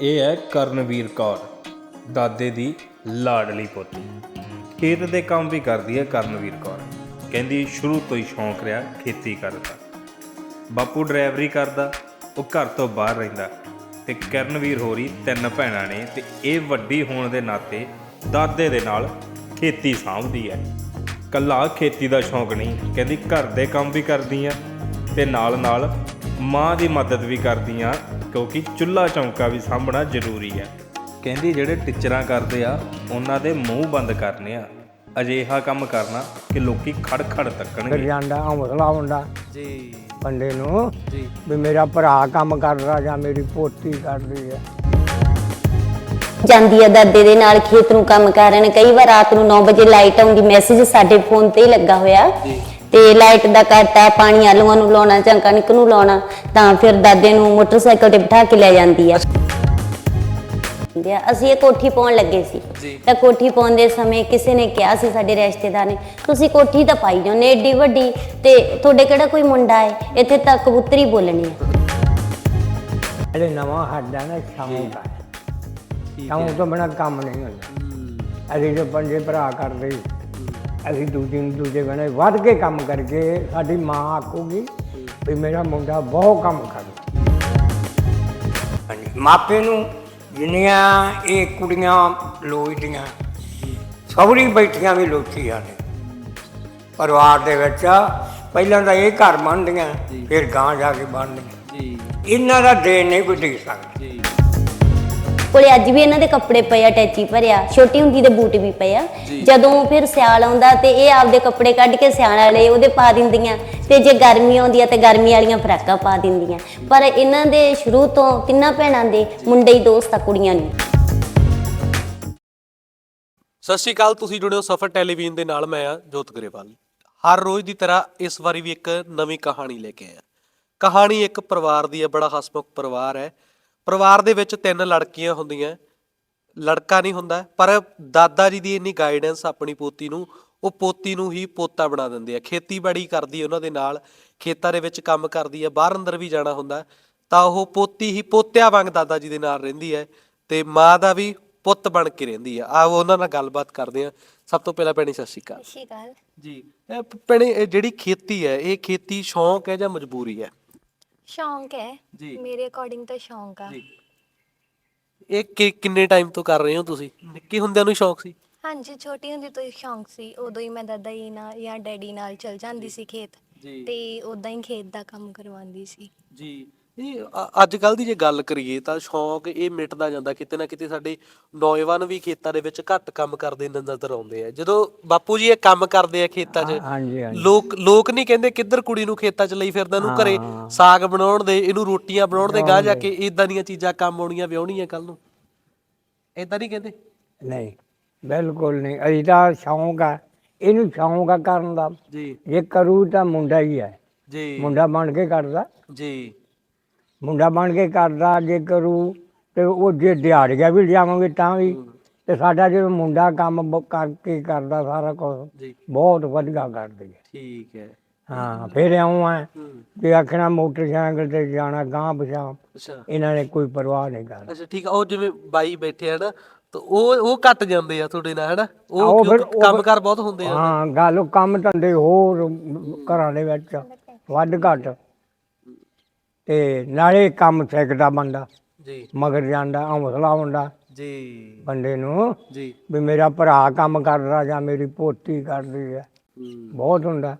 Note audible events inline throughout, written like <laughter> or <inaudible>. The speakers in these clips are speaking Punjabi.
ਇਹ ਹੈ ਕਰਨਵੀਰ ਕੌਰ, ਦਾਦੇ ਦੀ ਲਾਡਲੀ ਪੋਤੀ। ਖੇਤ ਦੇ ਕੰਮ ਵੀ ਕਰਦੀ ਹੈ ਕਰਨਵੀਰ ਕੌਰ। ਕਹਿੰਦੀ ਸ਼ੁਰੂ ਤੋਂ ਹੀ ਸ਼ੌਂਕ ਰਿਹਾ ਖੇਤੀ ਕਰਨ ਦਾ। ਬਾਪੂ ਡਰਾਈਵਰੀ ਕਰਦਾ, ਉਹ ਘਰ ਤੋਂ ਬਾਹਰ ਰਹਿੰਦਾ ਤੇ ਕਰਨਵੀਰ ਹੋਰੀ ਤਿੰਨ ਭੈਣਾਂ ਨੇ ਤੇ ਇਹ ਵੱਡੀ ਹੋਣ ਦੇ ਨਾਤੇ ਦਾਦੇ ਦੇ ਨਾਲ ਖੇਤੀ ਸਾਂਭਦੀ ਹੈ। ਕੱਲਾ ਖੇਤੀ ਦਾ ਸ਼ੌਂਕ ਨਹੀਂ, ਕਹਿੰਦੀ ਘਰ ਦੇ ਕੰਮ ਵੀ ਕਰਦੀ ਆ ਤੇ ਨਾਲ ਨਾਲ ਮਾਂ ਦੀ ਮਦਦ ਵੀ ਕਰਦੀ ਆ ਕਿਉਂਕਿ ਚੁੱਲ੍ਹਾ ਚੌਂਕਾ ਵੀ ਸਾਂਭਣਾ ਜ਼ਰੂਰੀ ਹੈ ਕਹਿੰਦੀ ਜਿਹੜੇ ਟੀਚਰਾਂ ਕਰਦੇ ਆ ਉਹਨਾਂ ਦੇ ਮੂੰਹ ਬੰਦ ਕਰਨੇ ਆ। ਅਜਿਹਾ ਕੰਮ ਕਰਨਾ ਕਿ ਲੋਕੀ ਖੜ ਖੜ ਤੱਕਣਗੇ ਜਾਂਦਾ ਹੌਸਲਾ ਹੁੰਦਾ ਜੀ। ਬੰਦੇ ਨੂੰ ਜੀ। ਵੀ ਮੇਰਾ ਭਰਾ ਕੰਮ ਕਰਦਾ ਜਾਂ ਮੇਰੀ ਪੋਤੀ ਕਰਦੀ ਹੈ ਜਾਂਦੀ ਆ ਦਾਦੇ ਦੇ ਨਾਲ ਖੇਤ ਨੂੰ ਕੰਮ ਕਰਨ। ਕਈ ਵਾਰ ਰਾਤ ਨੂੰ 9 ਵਜੇ ਲਾਈਟ ਆਉਂਦੀ ਮੈਸੇਜ ਸਾਡੇ ਫੋਨ ਤੇ ਹੀ ਲੱਗਾ ਹੋਇਆ। ਤੇ ਲਾਈਟ ਦਾ ਕੱਟ ਆ ਪਾਣੀ ਆਲੂਆਂ ਨੂੰ ਲਾਉਣਾ ਜਾਂ ਕਣਕ ਨੂੰ ਲਾਉਣਾ ਤਾਂ ਫਿਰ ਦਾਦੇ ਨੂੰ ਮੋਟਰਸਾਈਕਲ ਤੇ ਬਿਠਾ ਕੇ ਲੈ ਜਾਂਦੀ ਆ। ਹੁੰਦੇ ਆ। ਅਸੀਂ ਇਹ ਕੋਠੀ ਪਾਉਣ ਲੱਗੇ ਸੀ। ਤਾਂ ਕੋਠੀ ਪਾਉਣ ਦੇ ਸਮੇਂ ਕਿਸੇ ਨੇ ਕਿਹਾ ਸੀ ਸਾਡੇ ਰਿਸ਼ਤੇਦਾਰ ਨੇ ਤੁਸੀਂ ਕੋਠੀ ਤਾਂ ਪਾਈ ਜਾਂਦੇ ਏਡੀ ਵੱਡੀ ਤੇ ਤੁਹਾਡੇ ਕਿਹੜਾ ਕੋਈ ਮੁੰਡਾ ਹੈ ਇੱਥੇ ਤਾਂ ਕਬੂਤਰੀ ਬੋਲਣੀ ਆ। ਜਿਹੜੇ ਨਵਾਂ ਹੱਡਾ ਨਾ ਹੈ ਠੀਕ ਸ਼ੌਂਕ ਹੈ ਤੋਂ ਬਿਨਾਂ ਕੰਮ ਨਹੀਂ ਹੁੰਦਾ। ਹੂੰ, ਅਸੀਂ ਜੋ ਪੰਜੇ ਭਰਾ ਕਰਦੇ ਸੀ, ਅਸੀਂ ਦੂਜੇ ਨੂੰ ਦੂਜੇ ਬਣੇ ਵੱਧ ਕੇ ਕੰਮ ਕਰਕੇ ਸਾਡੀ ਮਾਂ ਆਖੂਗੀ ਵੀ ਮੇਰਾ ਮੁੰਡਾ ਬਹੁਤ ਕੰਮ ਕਰਦਾ। ਹਾਂਜੀ ਮਾਪੇ ਨੂੰ ਜਿੰਨੀਆਂ ਇਹ ਕੁੜੀਆਂ ਲੋਚਦੀਆਂ ਸੌਰੀ ਬੈਠੀਆਂ ਵੀ ਲੋਚੀਆਂ ਨੇ। ਪਰਿਵਾਰ ਦੇ ਵਿੱਚ ਪਹਿਲਾਂ ਤਾਂ ਇਹ ਘਰ ਬਣਦੀਆਂ ਫਿਰ ਗਾਂ ਜਾ ਕੇ ਬਣਦੀਆਂ। ਜੀ। ਇਹਨਾਂ ਦਾ ਦੇਣ ਨਹੀਂ ਕੋਈ ਦੇ ਸਕਦਾ। ਜੀ। ਕੋਲੇ ਅੱਜ ਵੀ ਇਹਨਾਂ ਦੇ ਕੱਪੜੇ ਪਏ ਆ ਟੈਚੀ ਭਰਿਆ ਛੋਟੀ ਹੁੰਦੀ ਦੇ ਬੂਟ ਵੀ ਪਏ ਆ। ਜਦੋਂ ਫਿਰ ਸਿਆਲ ਆਉਂਦਾ ਤੇ ਇਹ ਆਪਦੇ ਕੱਪੜੇ ਕੱਢ ਕੇ ਸਿਆਲ ਵਾਲੇ ਉਹਦੇ ਪਾ ਦਿੰਦੀਆਂ। ਤੇ ਜੇ ਗਰਮੀ ਆਉਂਦੀ ਆ ਤੇ ਗਰਮੀ ਵਾਲੀਆਂ ਫਰਾਕਾਂ ਪਾ ਦਿੰਦੀਆਂ। ਪਰ ਇਹਨਾਂ ਦੇ ਸ਼ੁਰੂ ਤੋਂ ਤਿੰਨਾਂ ਭੈਣਾਂ ਦੇ ਮੁੰਡੇ ਹੀ ਦੋਸਤ ਆ ਕੁੜੀਆਂ ਨਹੀਂ ਸਤਿ ਸ਼੍ਰੀ ਅਕਾਲ ਤੁਸੀਂ ਜੁੜੇ ਹੋ ਸਫਰ ਟੈਲੀਵਿਜ਼ਨ ਦੇ ਨਾਲ ਮੈਂ ਆ ਜੋਤ ਗਰੇਵਾਲ। ਹਰ ਰੋਜ਼ ਦੀ ਤਰ੍ਹਾਂ ਇਸ ਵਾਰੀ ਵੀ ਇੱਕ ਨਵੀਂ ਕਹਾਣੀ ਲੈ ਕੇ ਆਇਆ। ਕਹਾਣੀ ਇੱਕ ਪਰਿਵਾਰ ਦੀ ਹੈ ਬੜਾ ਹਸਮੁਖ ਪਰਿਵਾਰ ਹੈ। ਪਰਿਵਾਰ ਦੇ ਵਿੱਚ ਤਿੰਨ ਲੜਕੀਆਂ ਹੁੰਦੀਆਂ ਲੜਕਾ ਨਹੀਂ ਹੁੰਦਾ ਪਰ ਦਾਦਾ ਜੀ ਦੀ ਇੰਨੀ ਗਾਈਡੈਂਸ ਆਪਣੀ ਪੋਤੀ ਨੂੰ ਉਹ ਪੋਤੀ ਨੂੰ ਹੀ ਪੋਤਾ ਬਣਾ ਦਿੰਦੇ ਆ। ਖੇਤੀਬਾੜੀ ਕਰਦੀ ਉਹਨਾਂ ਦੇ ਨਾਲ ਖੇਤਾਂ ਦੇ ਵਿੱਚ ਕੰਮ ਕਰਦੀ ਹੈ ਬਾਹਰ ਅੰਦਰ ਵੀ ਜਾਣਾ ਹੁੰਦਾ ਤਾਂ ਉਹ ਪੋਤੀ ਹੀ ਪੋਤਿਆਂ ਵਾਂਗ ਦਾਦਾ ਜੀ ਦੇ ਨਾਲ ਰਹਿੰਦੀ ਹੈ ਤੇ ਮਾਂ ਦਾ ਵੀ ਪੁੱਤ ਬਣ ਕੇ ਰਹਿੰਦੀ ਆ। ਆਓ ਉਹਨਾਂ ਨਾਲ ਗੱਲਬਾਤ ਕਰਦੇ ਆ ਸਭ ਤੋਂ ਪਹਿਲਾਂ ਭੈਣੀ ਸਤਿ ਸ਼੍ਰੀ ਅਕਾਲ। ਸ੍ਰੀ ਅਕਾਲ। ਜੀ ਇਹ ਇਹ ਜਿਹੜੀ ਖੇਤੀ ਹੈ ਇਹ ਖੇਤੀ ਸ਼ੌਂਕ ਹੈ ਜਾਂ ਮਜਬੂਰੀ ਹੈ? ਸ਼ੌਂਕ ਹੈ। ਜੀ। ਮੇਰੇ ਅਕੋਰਡਿੰਗ ਤਾਂ ਸ਼ੌਂਕ ਆ। ਜੀ। ਇਹ ਕਿ- ਕਿੰਨੇ ਟਾਈਮ ਤੋਂ ਕਰ ਰਹੇ ਹੋ ਤੁਸੀਂ? ਨਿੱਕੇ ਹੁੰਦਿਆਂ ਨੂੰ ਸ਼ੌਂਕ ਸੀ? ਹਾਂਜੀ ਛੋਟੀ ਹੁੰਦੀ ਤੋਂ ਹੀ ਸ਼ੌਂਕ ਸੀ। ਉਦੋਂ ਹੀ ਮੈਂ ਦਾਦਾ ਜੀ ਨਾਲ ਜਾਂ ਡੈਡੀ ਨਾਲ ਚਲ ਜਾਂਦੀ ਸੀ ਖੇਤ। ਜੀ। ਤੇ ਉਦਾਂ ਹੀ ਖੇਤ ਦਾ ਕੰਮ ਕਰਵਾਉਂਦੀ ਸੀ। ਜੀ। ਇਹ ਅੱਜ ਕੱਲ ਦੀ ਜੇ ਗੱਲ ਕਰੀਏ ਤਾਂ ਸ਼ੌਂਕ ਇਹ ਮਿਟਦਾ ਜਾਂਦਾ ਕਿਤੇ ਨਾ ਕਿਤੇ ਸਾਡੇ ਨੌਜਵਾਨ ਵੀ ਖੇਤਾਂ ਦੇ ਵਿੱਚ ਘੱਟ ਕੰਮ ਕਰਦੇ ਨਜ਼ਰ ਆਉਂਦੇ ਆ। ਜਦੋਂ ਬਾਪੂ ਜੀ ਇਹ ਕੰਮ ਕਰਦੇ ਆ ਖੇਤਾਂ 'ਚ ਹਾਂਜੀ ਹਾਂਜੀ। ਲੋਕ ਲੋਕ ਨਹੀਂ ਕਹਿੰਦੇ ਕਿੱਧਰ ਕੁੜੀ ਨੂੰ ਖੇਤਾਂ 'ਚ ਲਈ ਫਿਰਦਾ ਇਹਨੂੰ ਘਰੇ ਸਾਗ ਬਣਾਉਣ ਦੇ ਇਹਨੂੰ ਰੋਟੀਆਂ ਬਣਾਉਣ ਦੇ ਗਾਹ ਜਾ ਕੇ ਇਦਾਂ ਦੀਆਂ ਚੀਜ਼ਾਂ ਕੰਮ ਆਉਣੀਆਂ ਵਿਆਹਣੀਆਂ ਕੱਲ ਨੂੰ। ਇਦਾਂ ਨਹੀਂ ਕਹਿੰਦੇ? ਨਹੀਂ ਬਿਲਕੁਲ ਨਹੀਂ। ਅਸੀਂ ਤਾਂ ਸ਼ੌਂਕ ਆ ਇਹਨੂੰ ਸ਼ੌਂਕ ਆ ਕਰਨ ਦਾ। ਜੀ। ਜੇ ਕਰੂ ਤਾਂ ਮੁੰਡਾ ਹੀ ਹੈ ਜੀ। ਮੁੰਡਾ ਬਣ ਕੇ ਕਰਦਾ ਜੀ। ਮੁੰਡਾ ਬਣ ਕੇ ਕਰਦਾ ਜੇ ਕਰੂ ਤੇ ਉਹ ਜੇ ਦਿਹਾੜੀਆਂ ਵੀ ਲਿਆਵਾਂਗੇ ਤਾਂ ਵੀ। ਤੇ ਸਾਡਾ ਜਦੋਂ ਮੁੰਡਾ ਕੰਮ ਬ- ਕਰਕੇ ਕਰਦਾ ਸਾਰਾ ਕੁਝ ਜੀ। ਬਹੁਤ ਵਧੀਆ ਕਰਦੀ ਹੈ। ਠੀਕ ਹੈ। ਹਾਂ ਫਿਰ ਆਉਂ ਆ ਹੂੰ। ਤੇ ਆਖਣਾ ਮੋਟਰਸਾਈਕਲ ਤੇ ਜਾਣਾ ਗਾਂ ਪਛਾਂ ਅੱਛਾ। ਇਹਨਾਂ ਨੇ ਕੋਈ ਪਰਵਾਹ ਨਹੀਂ ਕਰਨੀ। ਅੱਛਾ ਠੀਕ ਆ ਉਹ ਜਿਵੇਂ ਬਾਈ ਬੈਠੇ ਆ ਨਾ ਤਾਂ ਉਹ ਉਹ ਘਟ ਜਾਂਦੇ ਆ ਤੁਹਾਡੇ ਨਾਲ ਹਨਾ? ਉਹ ਉਹ ਫਿਰ- ਉਹ ਕੰਮਕਾਰ ਬਹੁਤ ਹੁੰਦੇ ਆ ਹਾਂ ਗੱਲ ਕੰਮ ਧੰਦੇ ਹੋਰ ਘਰਾਂ ਦੇ ਵਿੱਚ ਵੱਧ ਘੱਟ। ਤੇ ਨਾਲੇ ਕੰਮ ਸਿੱਖਦਾ ਬੰਦਾ ਜੀ। ਮਗਰ ਜਾਂਦਾ ਹੌਸਲਾ ਹੁੰਦਾ। ਜੀ। ਬੰਦੇ ਨੂੰ ਜੀ। ਵੀ ਮੇਰਾ ਭਰਾ ਕੰਮ ਕਰਦਾ ਜਾਂ ਮੇਰੀ ਪੋਤੀ ਕਰਦੀ ਹੈ। ਹੂੰ। ਬਹੁਤ ਹੁੰਦਾ।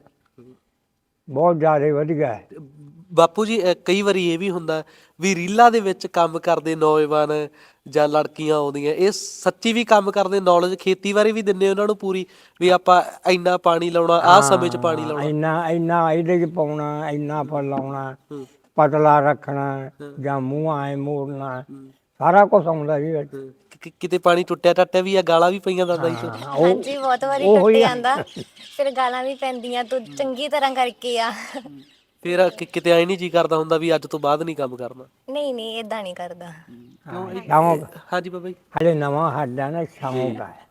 ਬਹੁਤ ਜ਼ਿਆਦਾ ਵਧੀਆ ਹੈ ਬਾਪੂ ਜੀ ਕਈ ਵਾਰੀ ਇਹ ਵੀ ਹੁੰਦਾ ਵੀ ਰੀਲਾਂ ਦੇ ਵਿੱਚ ਕੰਮ ਕਰਦੇ ਨੌਜਵਾਨ ਜਾਂ ਲੜਕੀਆਂ ਆਉਂਦੀਆਂ ਇਹ ਸੱਚੀ ਵੀ ਕੰਮ ਕਰਦੇ ਨੌਲੇਜ ਖੇਤੀ ਬਾਰੇ ਵੀ ਦਿੰਦੇ ਉਹਨਾਂ ਨੂੰ ਪੂਰੀ ਵੀ ਆਪਾਂ ਇੰਨਾ ਪਾਣੀ ਲਾਉਣਾ ਆਹ ਸਮੇਂ 'ਚ ਪਾਣੀ ਲਾਉਣਾ। ਇੰਨਾ ਇੰਨਾ ਇਹਦੇ ਚ ਪਾਉਣਾ ਇੰਨਾ ਫਲ ਲਾਉਣਾ। ਹੂੰ, ਪਤਲਾ ਰੱਖਣਾ ਜਾਂ ਮੂੰਹ ਆਏ ਮੋੜਨਾ ਸਾਰਾ ਕੁਝ ਆਉਂਦਾ ਜੀ ਵਿੱਚ। ਹੂੰ। ਕਿ- ਕਿਤੇ ਪਾਣੀ ਟੁੱਟਿਆ ਟੱਟਿਆ ਵੀ ਆ ਗਾਲਾਂ ਵੀ ਪਈਆਂ ਦਾਦਾ ਜੀ। ਤੋਂ ਹਾਂ, ਉਹ ਹਾਂਜੀ ਬਹੁਤ ਵਾਰੀ ਉਹ ਹੀ ਟੁੱਟ ਆ। ਜਾਂਦਾ। ਫਿਰ ਗਾਲਾਂ ਵੀ ਪੈਂਦੀਆਂ ਤੂੰ ਚੰਗੀ ਤਰ੍ਹਾਂ ਕਰਕੇ ਆ। ਫਿਰ ਕਿ- ਕਿਤੇ ਐ ਨਹੀਂ ਜੀ ਕਰਦਾ ਹੁੰਦਾ ਵੀ ਅੱਜ ਤੋਂ ਬਾਅਦ ਨਹੀਂ ਕੰਮ ਕਰਨਾ। ਨਹੀਂ ਨਹੀਂ ਇਦਾਂ ਨਹੀਂ ਕਰਦਾ। ਸ਼ੌਂਕ ਹਾਂਜੀ ਬਾਬਾ ਜੀ। ਹਲੇ ਨਵਾਂ ਸਾਡਾ ਨਾ ਸ਼ੌਂਕ ਹੈ।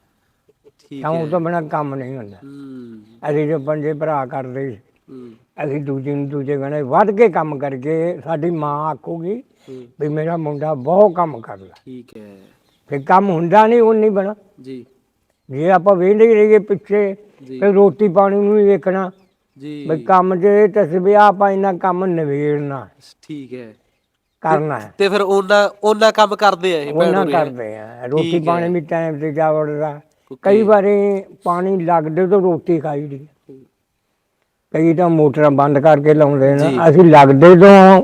ਠੀਕ ਸ਼ੌਂਕ ਤੋਂ ਬਿਨਾਂ ਕੰਮ ਨਹੀਂ ਹੁੰਦਾ। ਹੂੰ। ਅਸੀਂ ਜੋ ਪੰਜੇ ਭਰਾ ਕਰਦੇ ਸੀ, ਹੂੰ। ਅਸੀਂ ਦੂਜੇ ਨੂੰ ਦੂਜੇ ਬਣੇ ਵੱਧ ਕੇ ਕੰਮ ਕਰਕੇ ਸਾਡੀ ਮਾਂ ਆਖੂਗੀ ਵੀ ਮੇਰਾ ਮੁੰਡਾ ਬਹੁਤ ਕੰਮ ਕਰਦਾ। ਠੀਕ ਹੈ। ਫਿਰ ਕੰਮ ਹੁੰਦਾ ਨਹੀਂ ਉਹ ਨਹੀਂ ਬਣਾ। ਜੀ। ਜੇ ਆਪਾਂ ਵੇਂਦੇ ਹੀ ਰਹੀਏ ਪਿੱਛੇ ਜੀ। ਫਿਰ ਰੋਟੀ ਪਾਣੀ ਨੂੰ ਵੀ ਵੇਖਣਾ। ਜੀ। ਵੀ ਕੰਮ ਜੇ ਤਸਬੀਹ ਆਪਾਂ ਇੰਨਾ ਕੰਮ ਨਵੇੜਨਾ ਠੀਕ ਹੈ। ਕਰਨਾ ਹੈ। ਤੇ ਫਿਰ ਉਹਨਾਂ ਉਹਨਾਂ ਕੰਮ ਕਰਦੇ ਆ ਇਹ ਭੈਣ ਉਹਨਾਂ ਹੋਣੀ? ਕਰਦੇ ਆ। ਰੋਟੀ ਠੀਕ ਹੈ। ਪਾਣੀ ਵੀ ਟਾਈਮ ਤੇ ਜਾ ਵੜਦਾ. ਕਈ ਵਾਰੀ ਪਾਣੀ ਲੱਗਦੇ ਤਾਂ ਰੋਟੀ ਖਾਈ ਦੀ ਕਈ ਤਾਂ ਮੋਟਰਾਂ ਬੰਦ ਕਰਕੇ ਲਾਉਂਦੇ। ਨੇ। ਅਸੀਂ ਲੱਗਦੇ ਤੋਂ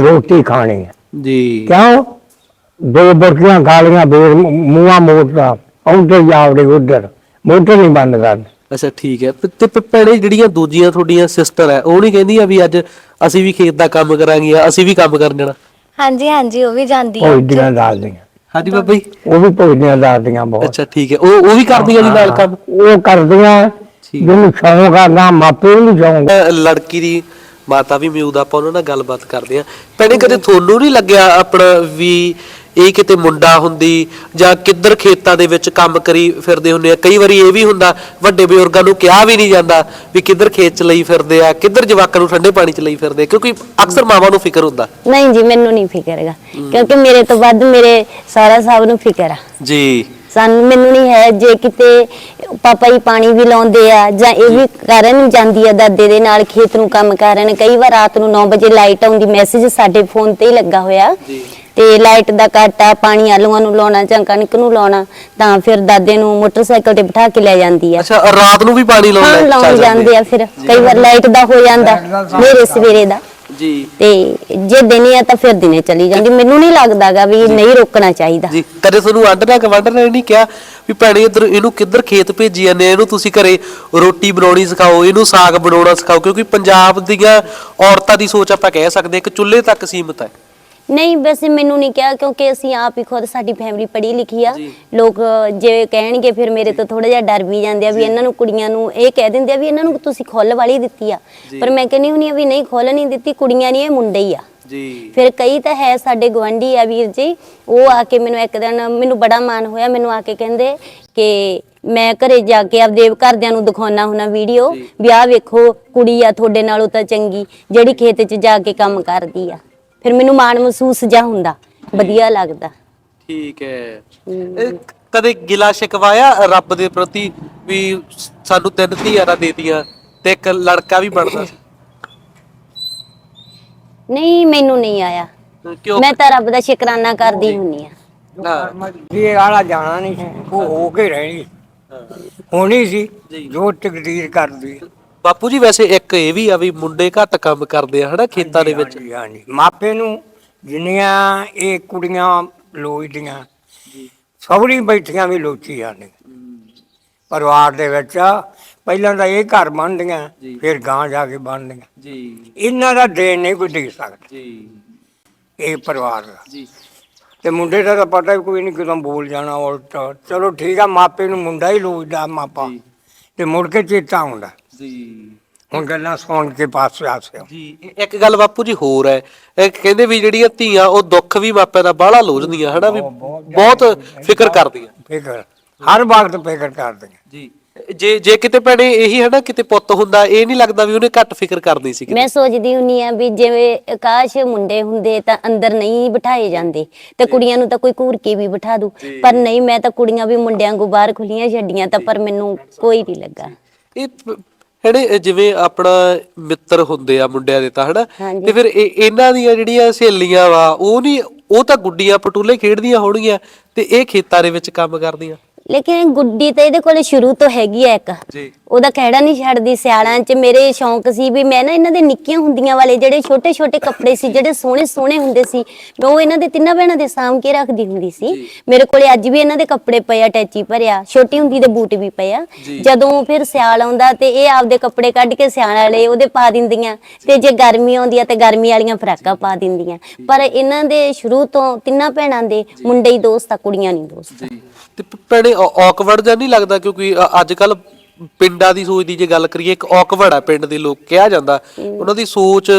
ਰੋਟੀ ਖਾਣੀ ਹੈ। ਜੀ। ਕਿਉਂ? ਦੋ ਬਰਕੀਆਂ ਗਾਲੀਆਂ ਬੇਰ ਮੂਆ ਮੋਟਦਾ ਉਧਰ ਜਾਵੜੇ ਉਧਰ। ਮੋਟਰ ਨਹੀਂ ਬੰਦ ਕਰਦੇ। ਅੱਛਾ ਠੀਕ ਹੈ। ਤੇ- ਭੈਣੇ ਜਿਹੜੀਆਂ ਦੂਜੀਆਂ ਤੁਹਾਡੀਆਂ ਸਿਸਟਰ ਹੈ ਉਹ ਨਹੀਂ ਕਹਿੰਦੀਆਂ ਵੀ ਅੱਜ ਅਸੀਂ ਵੀ ਖੇਤ ਦਾ ਕੰਮ ਕਰਾਂਗੀਆਂ ਅਸੀਂ ਵੀ ਕੰਮ ਕਰਨ ਜਾਣਾ? ਹਾਂਜੀ ਹਾਂਜੀ ਉਹ ਵੀ ਜਾਂਦੀ ਆ। ਭੋਜਦੀਆਂ ਦੱਸਦੀਆਂ ਹਾਂਜੀ ਬਾਬਾ ਜੀ। ਉਹ ਵੀ ਭੋਜਦੀਆਂ ਦੱਸਦੀਆਂ ਬਹੁਤ। ਅੱਛਾ ਠੀਕ ਹੈ। ਉਹ ਉਹ ਵੀ ਕਰਦੀਆਂ ਜੀ ਨਾਲ ਕੰਮ? ਉਹ ਕਰਦੀਆਂ। ਜਿਹਨੂੰ ਸ਼ੌਂਕ ਆ ਨਾ ਮਾਪੇ ਨੂੰ ਵੀ ਸ਼ੌਂਕ। ਆ। ਅਹ ਲੜਕੀ ਦੀ ਮਾਤਾ ਵੀ ਮਿਊਦ ਆਪਾਂ ਉਹਨਾਂ ਨਾਲ ਗੱਲਬਾਤ ਕਰਦੇ ਆ ਭੈਣੇ ਕਦੇ ਤੁਹਾਨੂੰ ਨਹੀਂ ਲੱਗਿਆ ਆਪਣਾ ਵੀ ਇਹ ਕਿਤੇ ਮੁੰਡਾ ਹੁੰਦੀ ਜਾਂ ਕਿੱਧਰ ਖੇਤਾਂ ਦੇ ਵਿੱਚ ਕੰਮ ਕਰੀ ਫਿਰਦੇ ਹੁੰਦੇ ਆ? ਕਈ ਵਾਰੀ ਇਹ ਵੀ ਹੁੰਦਾ ਵੱਡੇ ਬਜ਼ੁਰਗਾਂ ਨੂੰ ਕਿਹਾ ਵੀ ਨਹੀਂ ਜਾਂਦਾ ਵੀ ਕਿੱਧਰ ਖੇਤ ਚ ਲਈ ਫਿਰਦੇ ਆ ਕਿੱਧਰ ਜਵਾਕਾਂ ਨੂੰ ਠੰਡੇ ਪਾਣੀ ਚ ਲਈ ਫਿਰਦੇ ਆ? ਕਿਉਂਕਿ ਅਕਸਰ ਮਾਵਾਂ ਨੂੰ ਫਿਕਰ ਹੁੰਦਾ। ਨਹੀਂ ਜੀ ਮੈਨੂੰ ਨਹੀਂ ਫਿਕਰ ਹੈਗਾ। ਕਿਉਂਕਿ ਮੇਰੇ ਤੋਂ ਵੱਧ ਮੇਰੇ ਸਾਰਾ ਸਾਹਿਬ ਨੂੰ ਫਿਕਰ ਆ। ਜੀ। ਸਾਨੂੰ। ਮੈਨੂੰ ਨਹੀਂ ਹੈ ਜੇ ਕਿਤੇ ਪਾਪਾ ਹੀ ਪਾਣੀ ਵੀ ਲਾਉਂਦੇ ਆ ਜਾਂ ਇਹ ਵੀ ਕਰਨ ਜਾਂਦੀ ਆ ਦਾਦੇ ਦੇ ਨਾਲ ਖੇਤ ਨੂੰ ਕੰਮ ਕਰਨ। ਕਈ ਵਾਰ ਰਾਤ ਨੂੰ 9 ਵਜੇ ਲਾਈਟ ਆਉਂਦੀ ਮੈਸੇਜ ਸਾਡੇ ਫੋਨ ਤੇ ਹੀ ਲੱਗਾ ਹੋਇਆ। ਤੇ ਲਾਈਟ ਦਾ ਕੱਟ ਆ ਪਾਣੀ ਆਲੂਆਂ ਨੂੰ ਲਾਉਣਾ ਜਾਂ ਕਣਕ ਨੂੰ ਲਾਉਣਾ ਤਾਂ ਫਿਰ ਦਾਦੇ ਨੂੰ ਮੋਟਰਸਾਈਕਲ ਤੇ ਬਿਠਾ ਕੇ ਲੈ ਜਾਂਦੀ ਆ। ਅੱਛਾ ਰਾਤ ਨੂੰ ਵੀ ਪਾਣੀ ਲਾਉਣਾ ਹਾਂ ਲਾਉਣ ਜਾਂਦੇ ਆ ਫਿਰ। ਕਈ ਵਾਰ ਲਾਈਟ ਦਾ ਹੋ ਜਾਂਦਾ ਮੇਰੇ ਸਵੇਰੇ ਦਾ। ਜੀ। ਤੇ ਜੇ ਦਿਨੇ ਆ ਤਾਂ ਫਿਰ ਦਿਨੇ ਚਲੀ ਜਾਂਦੀ। ਮੈਨੂੰ ਨਹੀਂ ਲੱਗਦਾਗਾ ਵੀ ਨਹੀਂ ਰੋਕਣਾ ਚਾਹੀਦਾ। ਜੀ ਕਦੇ ਤੁਹਾਨੂੰ ਆਂਡ ਨਾ ਗਵੰਡ ਨੇ ਨਹੀਂ ਕਿਹਾ ਵੀ ਭੈਣੇ ਇੱਧਰ ਇਹਨੂੰ ਕਿੱਧਰ ਖੇਤ ਭੇਜੀ ਜਾਂਦੇ ਆ, ਇਹਨੂੰ ਤੁਸੀਂ ਘਰੇ ਰੋਟੀ ਬਣਾਉਣੀ ਸਿਖਾਓ ਇਹਨੂੰ ਸਾਗ ਬਣਾਉਣਾ ਸਿਖਾਓ ਕਿਉਂਕਿ ਪੰਜਾਬ ਦੀਆਂ ਔਰਤਾਂ ਦੀ ਸੋਚ ਆਪਾਂ ਕਹਿ ਸਕਦੇ ਹਾਂ ਕਿ ਚੁੱਲ੍ਹੇ ਤੱਕ ਸੀਮਤ ਹੈ। ਨਹੀਂ ਵੈਸੇ ਮੈਨੂੰ ਨਹੀਂ ਕਿਹਾ ਕਿਉਂਕਿ ਅਸੀਂ ਆਪ ਹੀ ਖੁਦ ਸਾਡੀ ਫੈਮਿਲੀ ਪੜ੍ਹੀ ਲਿਖੀ ਆ। ਜੀ। ਲੋਕ ਜੇ ਕਹਿਣਗੇ ਫਿਰ ਮੇਰੇ ਤੋਂ ਥੋੜਾ ਜਿਹਾ ਡਰ ਵੀ ਜਾਂਦੇ ਆ ਵੀ ਇਹਨਾਂ ਨੂੰ ਕੁੜੀਆਂ ਨੂੰ ਇਹ ਕਹਿ ਦਿੰਦੇ ਆ ਵੀ ਇਹਨਾਂ ਨੂੰ ਤੁਸੀਂ ਖੁੱਲ ਵਾਲੀ ਦਿੱਤੀ ਆ। ਪਰ ਮੈਂ ਕਹਿੰਦੀ ਹੁੰਦੀ ਆ ਵੀ ਨਹੀਂ ਖੁੱਲ ਨਹੀਂ ਦਿੱਤੀ ਕੁੜੀਆਂ ਨਹੀਂ ਇਹ ਮੁੰਡੇ ਹੀ ਆ। ਜੀ। ਫਿਰ ਕਈ ਤਾਂ ਹੈ ਸਾਡੇ ਗਵਾਂਢੀ ਆ ਵੀਰ ਜੀ ਉਹ ਆ ਕੇ ਮੈਨੂੰ ਇੱਕ ਦਿਨ ਮੈਨੂੰ ਬੜਾ ਮਾਣ ਹੋਇਆ ਮੈਨੂੰ ਆ ਕੇ ਕਹਿੰਦੇ ਕਿ ਮੈਂ ਘਰੇ ਜਾ ਕੇ ਆਪਦੇ ਘਰਦਿਆਂ ਨੂੰ ਦਿਖਾਉਣਾ ਹੁਣਾ ਵੀਡੀਓ ਵੀ ਆਹ ਵੇਖੋ ਕੁੜੀ ਆ ਤੁਹਾਡੇ ਨਾਲੋਂ ਤਾਂ ਚੰਗੀ ਜਿਹੜੀ ਖੇਤ 'ਚ ਜਾ ਕੇ ਕੰਮ ਕਰਦੀ ਆ। ਫਿਰ ਮੈਨੂੰ ਮਾਣ ਮਹਿਸੂਸ ਜਾ ਹੁੰਦਾ ਵਧੀਆ ਲੱਗਦਾ। ਠੀਕ ਹੈ। ਇਹ ਕਦੇ ਗਿਲਾ ਸ਼ਿਕਵਾਇਆ ਰੱਬ ਦੇ ਪ੍ਰਤੀ ਵੀ ਸਾਨੂੰ ਤਿੰਨ ਧੀਆਂ ਨਾ ਦੇਤੀਆਂ ਤੇ ਇੱਕ ਲੜਕਾ ਵੀ ਬਣਦਾ ਨਹੀਂ ਮੈਨੂੰ ਨਹੀਂ ਆਇਆ। ਕਿਉਂ? ਮੈਂ ਤਾਂ ਰੱਬ ਦਾ ਸ਼ੁਕਰਾਨਾ ਕਰਦੀ ਹੁੰਨੀ ਆ ਹਾਂ, ਇਹ ਵਾਲਾ ਜਾਣਾ ਨਹੀਂ ਸੀ। ਉਹ ਹੋ ਕੇ ਰਹਿਣੀ। ਹੋਣੀ ਸੀ ਜੀ। ਜੋ ਤਕਦੀਰ ਕਰਦੀ। ਹੈ। ਬਾਪੂ ਜੀ ਵੈਸੇ ਇੱਕ ਇਹ ਵੀ ਆ ਵੀ ਮੁੰਡੇ ਘੱਟ ਕੰਮ ਕਰਦੇ ਆ ਹਨਾ ਖੇਤਾਂ ਦੇ ਵਿੱਚ? ਹਾਂਜੀ, ਹਾਂਜੀ। ਮਾਪੇ ਨੂੰ ਜਿੰਨੀਆਂ ਇਹ ਕੁੜੀਆਂ ਲੋਚਦੀਆਂ ਸਭਰੀ ਬੈਠੀਆਂ ਵੀ ਲੋਚੀਆਂ ਨੇ। ਪਰਿਵਾਰ ਦੇ ਵਿੱਚ ਪਹਿਲਾਂ ਤਾਂ ਇਹ ਘਰ ਬਣਦੀਆਂ ਜੀ। ਫਿਰ ਗਾਂ ਜਾ ਕੇ ਬਣਦੀਆਂ। ਜੀ। ਇਹਨਾਂ ਦਾ ਦੇਣ ਨਹੀਂ ਕੋਈ ਦੇ ਸਕਦਾ। ਜੀ। ਇਹ ਪਰਿਵਾਰ ਦਾ। ਜੀ। ਤੇ ਮੁੰਡੇ ਦਾ ਤਾਂ ਪਤਾ ਹੀ ਕੋਈ ਨਹੀਂ ਕਦੋਂ ਬੋਲ ਜਾਣਾ ਉਲਟ। ਚਲੋ ਠੀਕ ਆ ਮਾਪੇ ਨੂੰ ਮੁੰਡਾ ਹੀ ਲੋਚਦਾ ਮਾਪਾ। ਤੇ ਮੁੜ ਕੇ ਚੇਤਾ ਆਉਂਦਾ। ਜੀ। ਹੁਣ ਗੱਲਾਂ ਸੁਣ ਕੇ ਪਾਸੇ ਆਸੇ ਜੀ ਇਹ ਇੱਕ ਗੱਲ ਬਾਪੂ ਜੀ ਹੋਰ ਹੈ। ਇਹ ਕਹਿੰਦੇ ਵੀ ਜਿਹੜੀਆਂ ਧੀਆਂ ਉਹ ਦੁੱਖ ਵੀ ਮਾਪਿਆਂ ਦਾ ਬਾਹਲਾ ਲੋਝਦੀਆਂ ਹਨਾ ਵੀ ਬਹੁਤ ਫਿਕਰ ਕਰਦੀਆਂ। ਫਿਕਰ ਹਰ ਵਕਤ ਫਿਕਰ ਕਰਦੇ ਜੀ ਜੇ ਜੇ ਕਿਤੇ ਭੈਣੇ ਇਹੀ ਹੈ ਨਾ ਕਿਤੇ ਪੁੱਤ ਹੁੰਦਾ ਇਹ ਨਹੀਂ ਲੱਗਦਾ ਵੀ ਉਹਨੇ ਘੱਟ ਫਿਕਰ ਕਰਦੀ ਸੀ ਮੈਂ ਸੋਚਦੀ ਹੁੰਨੀ ਆ ਵੀ ਜਿਵੇਂ ਆਕਾਸ਼ ਮੁੰਡੇ ਹੁੰਦੇ ਤਾਂ ਅੰਦਰ ਨਹੀਂ ਬਿਠਾਏ ਜਾਂਦੇ ਤੇ ਕੁੜੀਆਂ ਨੂੰ ਤਾਂ ਕੋਈ ਘੂਰ ਕੇ ਵੀ ਬਿਠਾ ਦੂ। ਪਰ ਨਹੀਂ ਮੈਂ ਤਾਂ ਕੁੜੀਆਂ ਵੀ ਮੁੰਡਿਆਂ ਨੂੰ ਬਾਹਰ ਖੁੱਲੀਆਂ ਛੱਡੀਆਂ ਤਾਂ ਪਰ ਮੈਨੂੰ ਕੋਈ ਨਹੀਂ ਲੱਗਾ। ਇਹ ਪ- ਜਿਹੜੇ ਜਿਵੇਂ ਆਪਣਾ ਮਿੱਤਰ ਹੁੰਦੇ ਆ ਮੁੰਡਿਆਂ ਦੇ ਤਾਂ ਹਨਾ। ਤੇ ਫਿਰ ਇਹ ਇਹਨਾਂ ਦੀਆਂ ਜਿਹੜੀਆਂ ਸਹੇਲੀਆਂ ਵਾ ਉਹ ਨਹੀਂ ਉਹ ਤਾਂ ਗੁੱਡੀਆਂ ਪਟੂਲੇ ਖੇਡਦੀਆਂ ਹੋਣਗੀਆਂ ਤੇ ਇਹ ਖੇਤਾਂ ਦੇ ਵਿੱਚ ਕੰਮ ਕਰਦੀਆਂ ਲੇਕਿਨ ਗੁੱਡੀ ਤਾਂ ਇਹਦੇ ਕੋਲ ਸ਼ੁਰੂ ਤੋਂ ਹੈਗੀ ਆ ਇੱਕ। ਜੀ। ਉਹਦਾ ਖਹਿੜਾ ਨਹੀਂ ਛੱਡਦੀ ਸਿਆਲਾਂ 'ਚ ਮੇਰੇ ਸ਼ੌਂਕ ਸੀ ਵੀ ਮੈਂ ਨਾ ਇਹਨਾਂ ਦੇ ਨਿੱਕੀਆਂ ਹੁੰਦੀਆਂ ਵਾਲੇ ਜਿਹੜੇ ਛੋਟੇ ਛੋਟੇ ਕੱਪੜੇ ਸੀ ਜਿਹੜੇ ਸੋਹਣੇ ਸੋਹਣੇ ਹੁੰਦੇ ਸੀ ਮੈਂ ਉਹ ਇਹਨਾਂ ਦੇ ਤਿੰਨਾਂ ਭੈਣਾਂ ਦੇ ਸਾਂਭ ਕੇ ਰੱਖਦੀ ਹੁੰਦੀ ਸੀ। ਮੇਰੇ ਕੋਲੇ ਅੱਜ ਵੀ ਇਹਨਾਂ ਦੇ ਕੱਪੜੇ ਪਏ ਆ ਟੈਚੀ ਭਰਿਆ ਛੋਟੀ ਹੁੰਦੀ ਦੇ ਬੂਟ ਵੀ ਪਏ ਆ। ਜਦੋਂ ਫਿਰ ਸਿਆਲ ਆਉਂਦਾ ਤੇ ਇਹ ਆਪਦੇ ਕੱਪੜੇ ਕੱਢ ਕੇ ਸਿਆਲ ਵਾਲੇ ਉਹਦੇ ਪਾ ਦਿੰਦੀਆਂ ਤੇ ਜੇ ਗਰਮੀ ਆਉਂਦੀ ਆ ਤੇ ਗਰਮੀ ਵਾਲੀਆਂ ਫਰਾਕਾਂ ਪਾ ਦਿੰਦੀਆਂ। ਪਰ ਇਹਨਾਂ ਦੇ ਸ਼ੁਰੂ ਤੋਂ ਤਿੰਨਾਂ ਭੈਣਾਂ ਦੇ ਮੁੰਡੇ ਹੀ ਦੋਸਤ ਆ ਕੁੜੀਆਂ ਨਹੀਂ ਦੋਸਤ। ਜੀ। ਤੇ ਭੈਣੇ ਔਕਵਰਡ ਜਾਂ ਨਹੀਂ ਲੱਗਦਾ ਕਿਉਂਕਿ ਅੱਜ ਕੱਲ ਪਿੰਡਾਂ ਦੀ ਸੋਚ ਦੀ ਜੇ ਗੱਲ ਕਰੀਏ ਇੱਕ ਔਕਵਰਡ ਆ ਪਿੰਡ ਦੇ ਲੋਕ ਕਿਹਾ ਜਾਂਦਾ। ਉਹਨਾਂ ਦੀ ਸੋਚ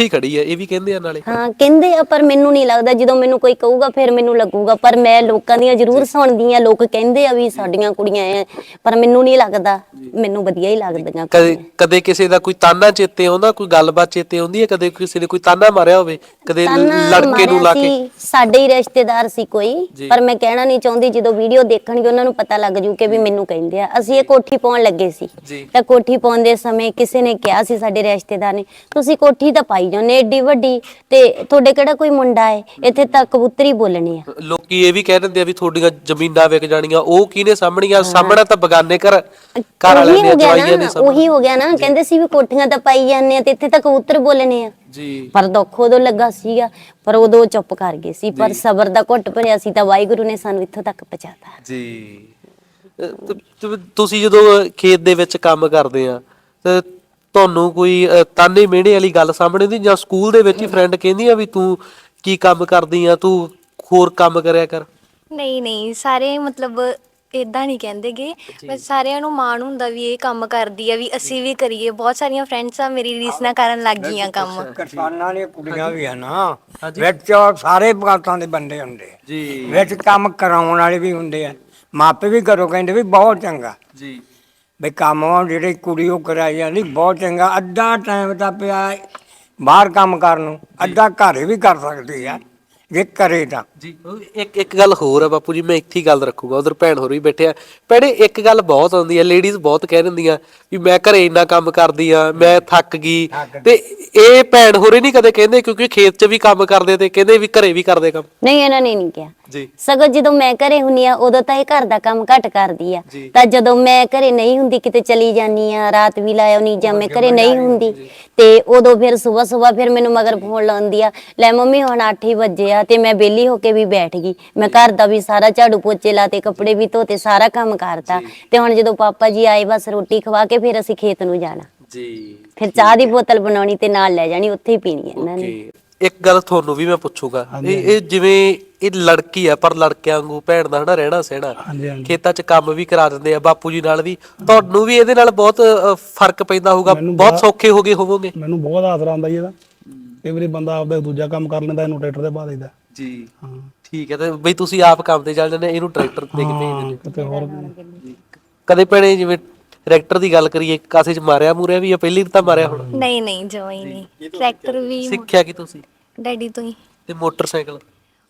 ਉੱਥੇ ਹੀ ਖੜੀ ਹੈ ਇਹ ਵੀ ਕਹਿੰਦੇ ਆ ਨਾਲੇ। ਹਾਂ ਕਹਿੰਦੇ ਆ ਪਰ ਮੈਨੂੰ ਨਹੀਂ ਲੱਗਦਾ ਜਦੋਂ ਮੈਨੂੰ ਕੋਈ ਕਹੂਗਾ ਫਿਰ ਮੈਨੂੰ ਲੱਗੂਗਾ। ਪਰ ਮੈਂ ਲੋਕਾਂ ਦੀਆਂ ਜ਼ਰੂਰ ਸੁਣਦੀ ਆ ਲੋਕ ਕਹਿੰਦੇ ਆ ਵੀ ਸਾਡੀਆਂ ਕੁੜੀਆਂ ਐ ਪਰ ਮੈਨੂੰ ਨਹੀਂ ਲੱਗਦਾ। ਮੈਨੂੰ ਵਧੀਆ ਹੀ ਲੱਗਦੀਆਂ ਕਦੇ ਕਦੇ ਕਿਸੇ ਦਾ ਕੋਈ ਤਾਨਾ ਚੇਤੇ ਆਉਂਦਾ ਕੋਈ ਗੱਲਬਾਤ ਚੇਤੇ ਆਉਂਦੀ ਹੈ? ਕਦੇ ਕਿਸੇ ਨੇ ਕੋਈ ਤਾਨਾ ਮਾਰਿਆ ਹੋਵੇ? ਕਦੇ ਤਾਨਾ ਲੜਕੇ ਨੂੰ ਲਾ ਮਾਰਿਆ ਕੇ ਸੀ, ਸਾਡੇ ਹੀ ਰਿਸ਼ਤੇਦਾਰ ਸੀ ਕੋਈ। ਪਰ ਮੈਂ ਕਹਿਣਾ ਨਹੀਂ ਚਾਹੁੰਦੀ ਜਦੋਂ ਵੀਡੀਓ ਦੇਖਣਗੇ ਉਹਨਾਂ ਨੂੰ ਪਤਾ ਲੱਗ ਜੂ ਕਿ ਵੀ ਮੈਨੂੰ ਕਹਿੰਦੇ ਆ। ਅਸੀਂ ਇਹ ਕੋਠੀ ਪਾਉਣ ਲੱਗੇ ਸੀ। ਜੀ। ਤਾਂ ਕੋਠੀ ਪਾਉਣ ਦੇ ਸਮੇਂ ਕਿਸੇ ਨੇ ਕਿਹਾ ਸੀ ਸਾਡੇ ਰਿਸ਼ਤੇਦਾਰ ਨੇ ਤੁਸੀਂ ਕੋਠੀ ਤਾਂ ਪਾਈ ਜਾਂਦੇ ਏਡੀ ਵੱਡੀ। ਤੇ ਤੁਹਾਡੇ ਕਿਹੜਾ ਕੋਈ ਮੁੰਡਾ ਹੈ ਇੱਥੇ ਤਾਂ ਕਬੂਤਰੀ ਬੋਲਣੇ ਆ। ਲੋਕੀ ਇਹ ਵੀ ਕਹਿ ਦਿੰਦੇ ਆ ਵੀ ਤੁਹਾਡੀਆਂ ਜ਼ਮੀਨਾਂ ਵਿਕ ਜਾਣੀਆਂ। ਉਹ ਕਿਹਨੇ ਸਾਹਮਣੀਆਂ ਸਾਹਮਣਾ ਤਾਂ ਬਗਾਨੇ ਘਰ ਘਰ ਵਾਲਿਆਂ ਨੇ ਜਵਾਈਆਂ ਨੇ ਨਾ ਸਾਹਮਣੇ ਉਹੀ ਹੋ ਗਿਆ ਨਾ। ਕਹਿੰਦੇ ਸੀ ਵੀ ਕੋਠੀਆਂ ਤਾਂ ਪਾਈ ਜਾਂਦੇ ਆ ਤੇ ਇੱਥੇ ਤਾਂ ਕਬੂਤਰ ਬੋਲਣੇ ਆ। ਜੀ। ਪਰ ਦੁੱਖ ਉਦੋਂ ਲੱਗਾ ਸੀਗਾ। ਪਰ ਉਦੋਂ ਚੁੱਪ ਕਰ ਗਏ ਸੀ। ਪਰ ਸਬਰ ਦਾ ਘੁੱਟ ਭਰਿਆ ਸੀ ਤਾਂ ਵਾਹਿਗੁਰੂ ਨੇ ਸਾਨੂੰ ਇੱਥੋਂ ਤੱਕ ਪਹੁੰਚਾਤਾ। ਜੀ। ਅਹ ਤੁ- ਤੁ- ਤੁਸੀਂ ਜਦੋਂ ਖੇਤ ਦੇ ਵਿੱਚ ਕੰਮ ਕਰਦੇ ਆ ਤੇ ਤੁਹਾਨੂੰ ਕੋਈ ਤਾਨੇ ਮਿਹਣੇ ਵਾਲੀ ਗੱਲ ਸਾਹਮਣੇ ਦੀ ਜਾਂ ਸਕੂਲ ਦੇ ਵਿੱਚ ਹੀ ਫਰੈਂਡ ਕਹਿੰਦੀ ਆ ਵੀ ਤੂੰ ਕੀ ਕੰਮ ਕਰਦੀ ਆ ਤੂੰ ਹੋਰ ਕੰਮ ਕਰਿਆ ਕਰ? ਨਹੀਂ ਨਹੀਂ ਸਾਰੇ ਮਤਲਬ ਇਦਾਂ ਨਹੀਂ ਕਹਿੰਦੇਗੇ। ਬਸ ਸਾਰਿਆਂ ਨੂੰ ਮਾਣ ਹੁੰਦਾ ਵੀ ਇਹ ਕੰਮ ਕਰਦੀ ਆ ਵੀ ਅਸੀਂ ਵੀ ਕਰੀਏ। ਬਹੁਤ ਸਾਰੀਆਂ ਫਰੈਂਡਸ ਆ ਮੇਰੀ ਰੀਸ ਨਾ ਕਰਨ ਲੱਗ ਗਈਆਂ ਕੰਮ। ਕਿਸਾਨਾਂ ਦੀਆਂ ਕੁੜੀਆਂ ਵੀ ਆ ਨਾ ਵਿੱਚ ਸਾਰੇ ਭਾਗਾਂ ਦੇ ਬੰਦੇ ਹੁੰਦੇ ਆ। ਜੀ। ਵਿੱਚ ਕੰਮ ਕਰਾਉਣ ਵਾਲੇ ਵੀ ਹੁੰਦੇ ਆ। ਮਾਪੇ ਵੀ ਘਰੋਂ ਕਹਿੰਦੇ ਵੀ ਬਹੁਤ ਚੰਗਾ। ਜੀ। ਵੀ ਕੰਮ ਉਹ ਜਿਹੜੀ ਕੁੜੀ ਉਹ ਕਰਾਈ ਜਾਂਦੀ, ਬਹੁਤ ਚੰਗਾ। ਅੱਧਾ ਟਾਈਮ ਤਾਂ ਪਿਆ ਬਾਹਰ ਕੰਮ ਕਰਨ ਨੂੰ, ਅੱਧਾ ਘਰੇ ਵੀ ਕਰ ਸਕਦੀ ਆ। ਜੇ ਕਰੇ ਤਾਂ ਜੀ ਉਹ ਇੱਕ ਇੱਕ ਗੱਲ ਹੋਰ ਆ ਬਾਪੂ ਜੀ ਮੈਂ ਇੱਥੇ ਹੀ ਗੱਲ ਰੱਖੂਗਾ ਉਧਰ ਭੈਣ ਹੋਰ ਵੀ ਬੈਠੇ ਆ। ਭੈਣੇ ਇੱਕ ਗੱਲ ਬਹੁਤ ਆਉਂਦੀ ਆ ਲੇਡੀਜ਼ ਬਹੁਤ ਕਹਿ ਦਿੰਦੀਆਂ ਵੀ ਮੈਂ ਘਰੇ ਇੰਨਾ ਕੰਮ ਕਰਦੀ ਆ ਮੈਂ ਥੱਕ ਗਈ। ਤੇ ਇਹ ਭੈਣ ਹੋਰੇ ਨਹੀਂ ਕਦੇ ਕਹਿੰਦੇ ਕਿਉਂਕਿ ਖੇਤ 'ਚ ਵੀ ਕੰਮ ਕਰਦੇ ਤੇ ਕਹਿੰਦੇ ਵੀ ਘਰੇ ਵੀ ਕਰਦੇ ਕੰਮ। ਨਹੀਂ ਇਹਨਾਂ ਨੇ ਨਹੀਂ ਕਿਹਾ। ਜੀ। ਸਗੋਂ ਜਦੋਂ ਮੈਂ ਘਰੇ ਹੁੰਨੀ ਆ ਉਦੋਂ ਤਾਂ ਇਹ ਘਰ ਦਾ ਕੰਮ ਘੱਟ ਕਰਦੀ ਆ। ਤਾਂ ਜਦੋਂ ਮੈਂ ਘਰੇ ਨਹੀਂ ਹੁੰਦੀ ਕਿਤੇ ਚਲੀ ਜਾਨੀ ਆ ਰਾਤ ਵੀ ਲਾਇਆ ਨਹੀਂ ਜਾਂ ਮੈਂ ਘਰੇ ਨਹੀਂ ਹੁੰਦੀ ਤੇ ਉਦੋਂ ਫਿਰ ਸਵੇਰ ਸਵੇਰ ਫਿਰ ਮੈਨੂੰ ਮਗਰ ਫੋਨ ਲਾਉਂਦੀ ਆ ਲੈ ਮੰਮੀ ਹੁਣ 8 ਹੀ ਵਜੇ ਆ ਤੇ ਮੈਂ ਬੇਲੀ ਹੋ ਕੇ ਵੀ ਬੈਠ ਗਈ। ਮੈਂ ਘਰ ਦਾ ਵੀ ਸਾਰਾ ਝਾੜੂ ਪੋਚੇ ਲਾਤੇ ਕੱਪੜੇ ਵੀ ਧੋਤੇ ਸਾਰਾ ਕੰਮ ਕਰਤਾ। ਤੇ ਹੁਣ ਜਦੋਂ ਪਾਪਾ ਜੀ ਆਏ ਬਸ ਰੋਟੀ ਖਵਾ ਕੇ ਫਿਰ ਅਸੀਂ ਖੇਤ ਨੂੰ ਜਾਣਾ। ਜੀ ਫਿਰ ਚਾਹ ਦੀ ਬੋਤਲ ਬਣਾਉਣੀ ਤੇ ਨਾਲ ਲੈ ਜਾਣੀ ਉੱਥੇ ਹੀ ਪੀਣੀ ਆ ਇਹਨਾਂ ਨੇ। ਓਕੇ। ਇੱਕ ਗੱਲ ਤੁਹਾਨੂੰ ਵੀ ਮੈਂ ਪੁੱਛੂਗਾ। ਇਹ ਇਹ ਜਿਵੇਂ ਇਹ ਲੜਕੀ ਆ ਪਰ ਲੜਕਿਆਂ ਵਾਂਗੂ ਭੈਣ ਦਾ ਹਨਾ ਰਹਿਣਾ ਸਹਿਣਾ। ਖੇਤਾਂ 'ਚ ਕੰਮ ਵੀ ਕਰਾ ਦਿੰਦੇ ਆ ਬਾਪੂ ਜੀ ਨਾਲ ਵੀ। ਤੁਹਾਨੂੰ ਵੀ ਇਹਦੇ ਨਾਲ ਬਹੁਤ ਅ, ਫ਼ਰਕ ਪੈਂਦਾ ਹੋਊਗਾ। ਬਹੁਤ ਸੌਖੇ ਹੋ ਗਏ ਹੋਵੋਗੇ। ਮੈਨੂੰ ਬਹੁਤ ਆਸਰਾ ਆਉਂਦਾ ਜੀ ਇਹਦਾ। ਕਈ ਵਾਰੀ ਬੰਦਾ ਆਪਦਾ ਦੂਜਾ ਕੰਮ ਕਰ ਲੈਂਦਾ ਇਹਨੂੰ ਟਰੈਕਟਰ ਤੇ ਪਾ ਦਿੰਦਾ ਜੀ। ਠੀਕ ਹੈ ਤੇ ਬਈ ਤੁਸੀਂ ਆਪ ਕੰਮ ਤੇ ਚੱਲ ਜਾਂਦੇ ਇਹਨੂੰ ਟਰੈਕਟਰ ਤੇ ਕਿਤੇ ਭੇਜ ਕਿਤੇ ਹੋਰ ਕਦੇ ਭੈਣੇ ਜਿਵੇਂ ਟਰੈਕਟਰ ਦੀ ਗੱਲ ਕਰੀਏ ਕਾਸੇ 'ਚ ਮਾਰਿਆ ਮੂਰਿਆ ਵੀ ਆ ਪਹਿਲੀ ਤਾਂ ਮਾਰਿਆ ਹੁਣ? ਨਹੀਂ ਨਹੀਂ ਜਮਾਂ ਹੀ ਨਹੀਂ ਟਰੈਕਟਰ ਵੀ ਸਿੱਖਿਆ ਕੀ ਤੁਸੀਂ? ਡੈਡੀ ਤੋਂ ਹੀ। ਤੇ ਮੋਟਰਸਾਈਕਲ?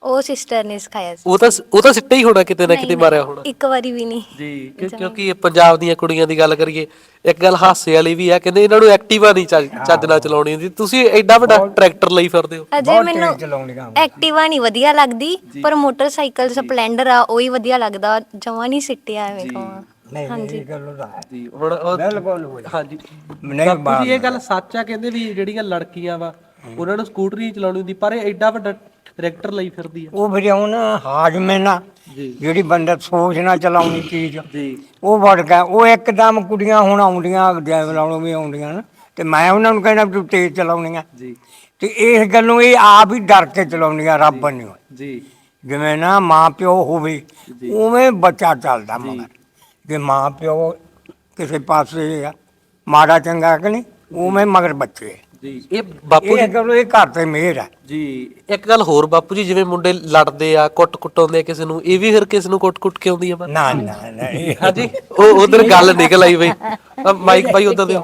ਉਹ ਸਿਸਟਰ ਨੇ ਸਿਖਾਇਆ ਸੀ। ਉਹ ਤਾਂ ਉਹ ਤਾਂ ਸਿੱਟਾ ਹੀ ਹੋਣਾ ਕਿਤੇ ਨਾ ਕਿਤੇ ਮਾਰਿਆ ਹੋਣਾ। ਇੱਕ ਵਾਰੀ ਵੀ ਨਹੀਂ। ਜੀ ਕਿਉਂ- ਕਿਉਂਕਿ ਇਹ ਪੰਜਾਬ ਦੀਆਂ ਕੁੜੀਆਂ ਦੀ ਗੱਲ ਕਰੀਏ ਇੱਕ ਗੱਲ ਹਾਸੇ ਵਾਲੀ ਵੀ ਆ ਕਹਿੰਦੇ ਇਹਨਾਂ ਨੂੰ ਐਕਟਿਵਾ ਨਹੀਂ ਚੱਜ ਚੱਜ ਨਾਲ ਚਲਾਉਣੀ ਹੁੰਦੀ। ਤੁਸੀਂ ਐਡਾ ਵੱਡਾ ਟਰੈਕਟਰ ਲਈ ਫਿਰਦੇ ਹੋ। ਅਜੇ ਮੈਨੂੰ ਚਲਾਉਣੀਆਂ ਐਕਟਿਵਾ ਨਹੀਂ ਵਧੀਆ ਲੱਗਦੀ ਪਰ ਮੋਟਰਸਾਈਕਲ ਸਪਲੈਂਡਰ ਆ ਉਹ ਹੀ ਵਧੀਆ ਲੱਗਦਾ ਜਮਾਂ ਨਹੀਂ ਸਿੱਟਿਆ ਐਵੇਂ ਕਹਾਂ ਨਹੀਂ ਇਹ ਗੱਲ ਤਾਂ ਹੈ। ਜੀ ਹੁਣ ਉਹ- ਬਿਲਕੁਲ। ਹਾਂਜੀ। ਨਹੀਂ ਬਾਪੂ ਜੀ ਇਹ ਗੱਲ ਸੱਚ ਆ ਕਹਿੰਦੇ ਵੀ ਜਿਹੜੀਆਂ ਲੜਕੀਆਂ ਵਾ ਉਹਨਾਂ ਨੂੰ ਸਕੂਟਰ ਨਹੀਂ ਚਲਾਉਣੀ ਹੁੰਦੀ ਪਰ ਇਹ ਐਡਾ ਵੱਡਾ ਟਰੈਕਟਰ ਲਈ ਫਿਰਦੀ ਆ। ਉਹ ਫਿਰ ਹੁਣ ਹਾਜ਼ਮੇ ਨਾ ਜਿਹੜੀ ਬੰਦਾ ਸੋਚ ਨਾ ਚਲਾਉਣੀ ਚੀਜ਼। ਜੀ। ਉਹ ਵੜ ਗਿਆ। ਉਹ ਇੱਕਦਮ ਕੁੜੀਆਂ ਹੁਣ ਆਉਂਦੀਆਂ ਡਰਾਈਵਰ ਲਾਉਣੋਂ ਵੀ ਆਉਂਦੀਆਂ ਨਾ। ਤੇ ਮੈਂ ਉਹਨਾਂ ਨੂੰ ਕਹਿਣਾ ਤੂੰ ਤੇਜ਼ ਚਲਾਉਣੀਆਂ। ਜੀ। ਤੇ ਇਸ ਗੱਲੋਂ ਇਹ ਆਪ ਹੀ ਡਰ ਕੇ ਚਲਾਉਂਦੀਆਂ ਰੱਬ ਨਹੀਂ ਜੀ। ਜਿਵੇਂ ਨਾ ਮਾਂ ਪਿਓ ਹੋਵੇ ਉਵੇਂ ਬੱਚਾ ਚੱਲਦਾ ਮਗਰ। ਜੇ ਮਾਂ ਪਿਓ ਕਿਸੇ ਪਾਸੇ ਆ ਮਾੜਾ ਚੰਗਾ ਕਿ ਨਹੀਂ ਉਵੇਂ ਮਗਰ ਬੱਚੇ ਜੀ। ਇਹ ਬਾਪੂ ਇਹ ਗੱਲੋਂ ਇਹ ਘਰ ਤੇ ਮਿਹਰ ਹੈ ਜੀ ਇੱਕ ਗੱਲ ਹੋਰ ਬਾਪੂ ਜੀ ਜਿਵੇਂ ਮੁੰਡੇ ਲੜਦੇ ਆ ਕੁੱਟ ਕੁੱਟਾਉਂਦੇ ਆ ਕਿਸੇ ਨੂੰ ਇਹ ਵੀ ਫਿਰ ਕਿਸੇ ਨੂੰ ਕੁੱਟ ਕੁੱਟ ਕੇ ਆਉਂਦੀ ਆ ਬਾਹਰ? ਨਾ ਨਾ ਨਾ ਇਹ- <laughs> ਹਾਂਜੀ ਉਹ ਉਧਰ ਗੱਲ ਨਿਕਲ ਆਈ ਬਈ। ਆ ਮਾਈਕ ਬਾਈ ਉਧਰ ਦਿਓ।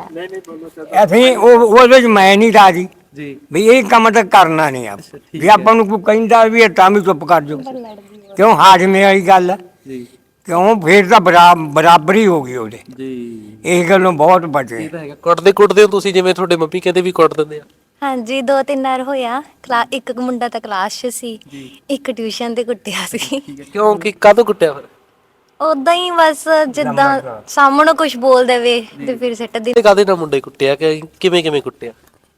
ਅਸੀਂ ਉਹ ਉਹਦੇ ਚ ਮੈਂ ਨਹੀਂ ਰਾਜੀ। ਜੀ। ਵੀ ਇਹ ਕੰਮ ਤਾਂ ਕਰਨਾ ਨਹੀਂ ਆਪ ਜੇ ਆਪਾਂ ਨੂੰ ਕੋਈ ਕਹਿੰਦਾ ਵੀ ਇਹ ਤਾਂ ਵੀ ਚੁੱਪ ਕਰ ਜਾਓ। ਕਿਉਂ ਹਾਜ਼ਮੇ ਵਾਲੀ ਗੱਲ ਹੈ ਜੀ। ਕਿਉਂ? ਫੇਰ ਤਾਂ ਬਰਾ- ਬਰਾਬਰੀ ਹੋ ਗਈ ਉਹਦੇ। ਜੀ। ਇਸ ਗੱਲੋਂ ਬਹੁਤ ਬਚੇ ਇਹ ਤਾਂ ਹੈਗਾ। ਕੁੱਟਦੇ ਕੁੱਟਦੇ ਹੋ ਤੁਸੀਂ ਜਿਵੇਂ ਤੁਹਾਡੇ ਮੰਮੀ ਕਹਿੰਦੇ ਵੀ ਕੁੱਟ ਦਿੰਦੇ ਆ। ਹਾਂਜੀ ਦੋ ਤਿੰਨ ਵਾਰ ਹੋਇਆ। ਕਲਾ ਇੱਕ ਮੁੰਡਾ ਤਾਂ ਕਲਾਸ 'ਚ ਸੀ ਇੱਕ ਟਿਊਸ਼ਨ ਤੇ ਕੁੱਟਿਆ ਸੀ। ਕਿਉਂਕਿ ਕਾਹਤੋਂ ਕੁੱਟਿਆ ਫਿਰ? ਉਦਾਂ ਹੀ ਬਸ ਜਿੱਦਾਂ ਸਾਹਮਣੇ ਕੁਝ ਬੋਲ ਦੇਵੇ ਤੇ ਫਿਰ ਸਿੱਟ ਦੀ ਤੇ ਕਾਹਦੇ ਨਾਲ ਮੁੰਡੇ ਕੁੱਟਿਆ? ਕਿ ਕਿਵੇਂ ਕਿਵੇਂ ਕੁੱਟਿਆ?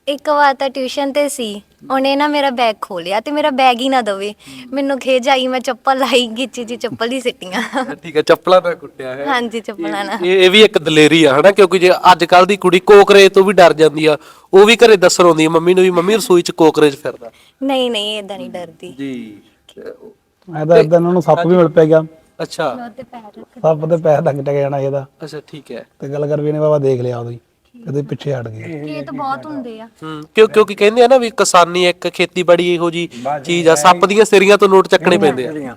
ਇੱਕ ਵਾਰ ਤਾਂ ਟਿਊਸ਼ਨ ਤੇ ਸੀ ਉਹਨੇ ਨਾ ਮੇਰਾ ਬੈਗ ਖੋਲਿਆ ਤੇ ਮੇਰਾ ਬੈਗ ਹੀ ਨਾ ਦਵੇ। ਮੈਨੂੰ ਖੇਜ ਆਈ ਮੈਂ ਚੱਪਲ ਲਾਈ ਗਿੱਚੀ ਜੀ ਚੱਪਲ ਹੀ ਸਿੱਟੀਆਂ। ਠੀਕ ਹੈ ਚੱਪਲਾਂ ਨਾਲ ਕੁੱਟਿਆ ਹੈ। ਹਾਂਜੀ ਚੱਪਲਾਂ ਨਾਲ। ਇਹ ਇਹ ਵੀ ਇੱਕ ਦਲੇਰੀ ਆ ਹਨਾ? ਕਿਉਂਕਿ ਜੇ ਅੱਜ ਕੱਲ ਦੀ ਕੁੜੀ ਕੋਕਰੇ ਤੋਂ ਵੀ ਡਰ ਜਾਂਦੀ ਆ ਉਹ ਵੀ ਘਰੇ ਦੱਸਣ ਆਉਂਦੀ ਆ ਮੰਮੀ ਨੂੰ ਵੀ ਮੰਮੀ ਰਸੋਈ 'ਚ ਕੋਕਰੇ 'ਚ ਫਿਰਦਾ। ਨਹੀਂ ਨਹੀਂ ਇਦਾਂ ਨਹੀਂ ਡਰਦੀ। ਜੀ। ਐਦਾ ਐਦਾਂ ਇਹਨਾਂ ਨੂੰ ਸੱਪ ਵੀ ਮਿਲ ਪਿਆ ਗਿਆ। ਅੱਛਾ। ਸੱਪ ਦੇ ਪੈਰ ਟਕ ਜਾਣਾ ਇਹਦਾ। ਅੱਛਾ ਠੀਕ ਹੈ। ਤੇ ਗੱਲ ਕਰ ਵੀ ਇਹਨੇ ਬਾਬਾ ਦੇਖ ਲਿਆ ਉਦੋਂ ਹੀ ਕਦੇ ਪਿੱਛੇ ਹਟ ਗਏ। ਖੇਤ ਬਹੁਤ ਹੁੰਦੇ ਆ। ਹੂੰ ਕਿਉਂ ਕਿਉਂਕਿ ਕਹਿੰਦੇ ਆ ਨਾ ਵੀ ਕਿਸਾਨੀ ਇੱਕ ਖੇਤੀਬਾੜੀ ਇਹੋ ਜੀ ਚੀਜ਼ ਆ ਸੱਪ ਦੀਆਂ ਸਿਰੀਆਂ ਤੋਂ ਨੋਟ ਚੱਕਣੇ ਪੈਂਦੇ ਆ।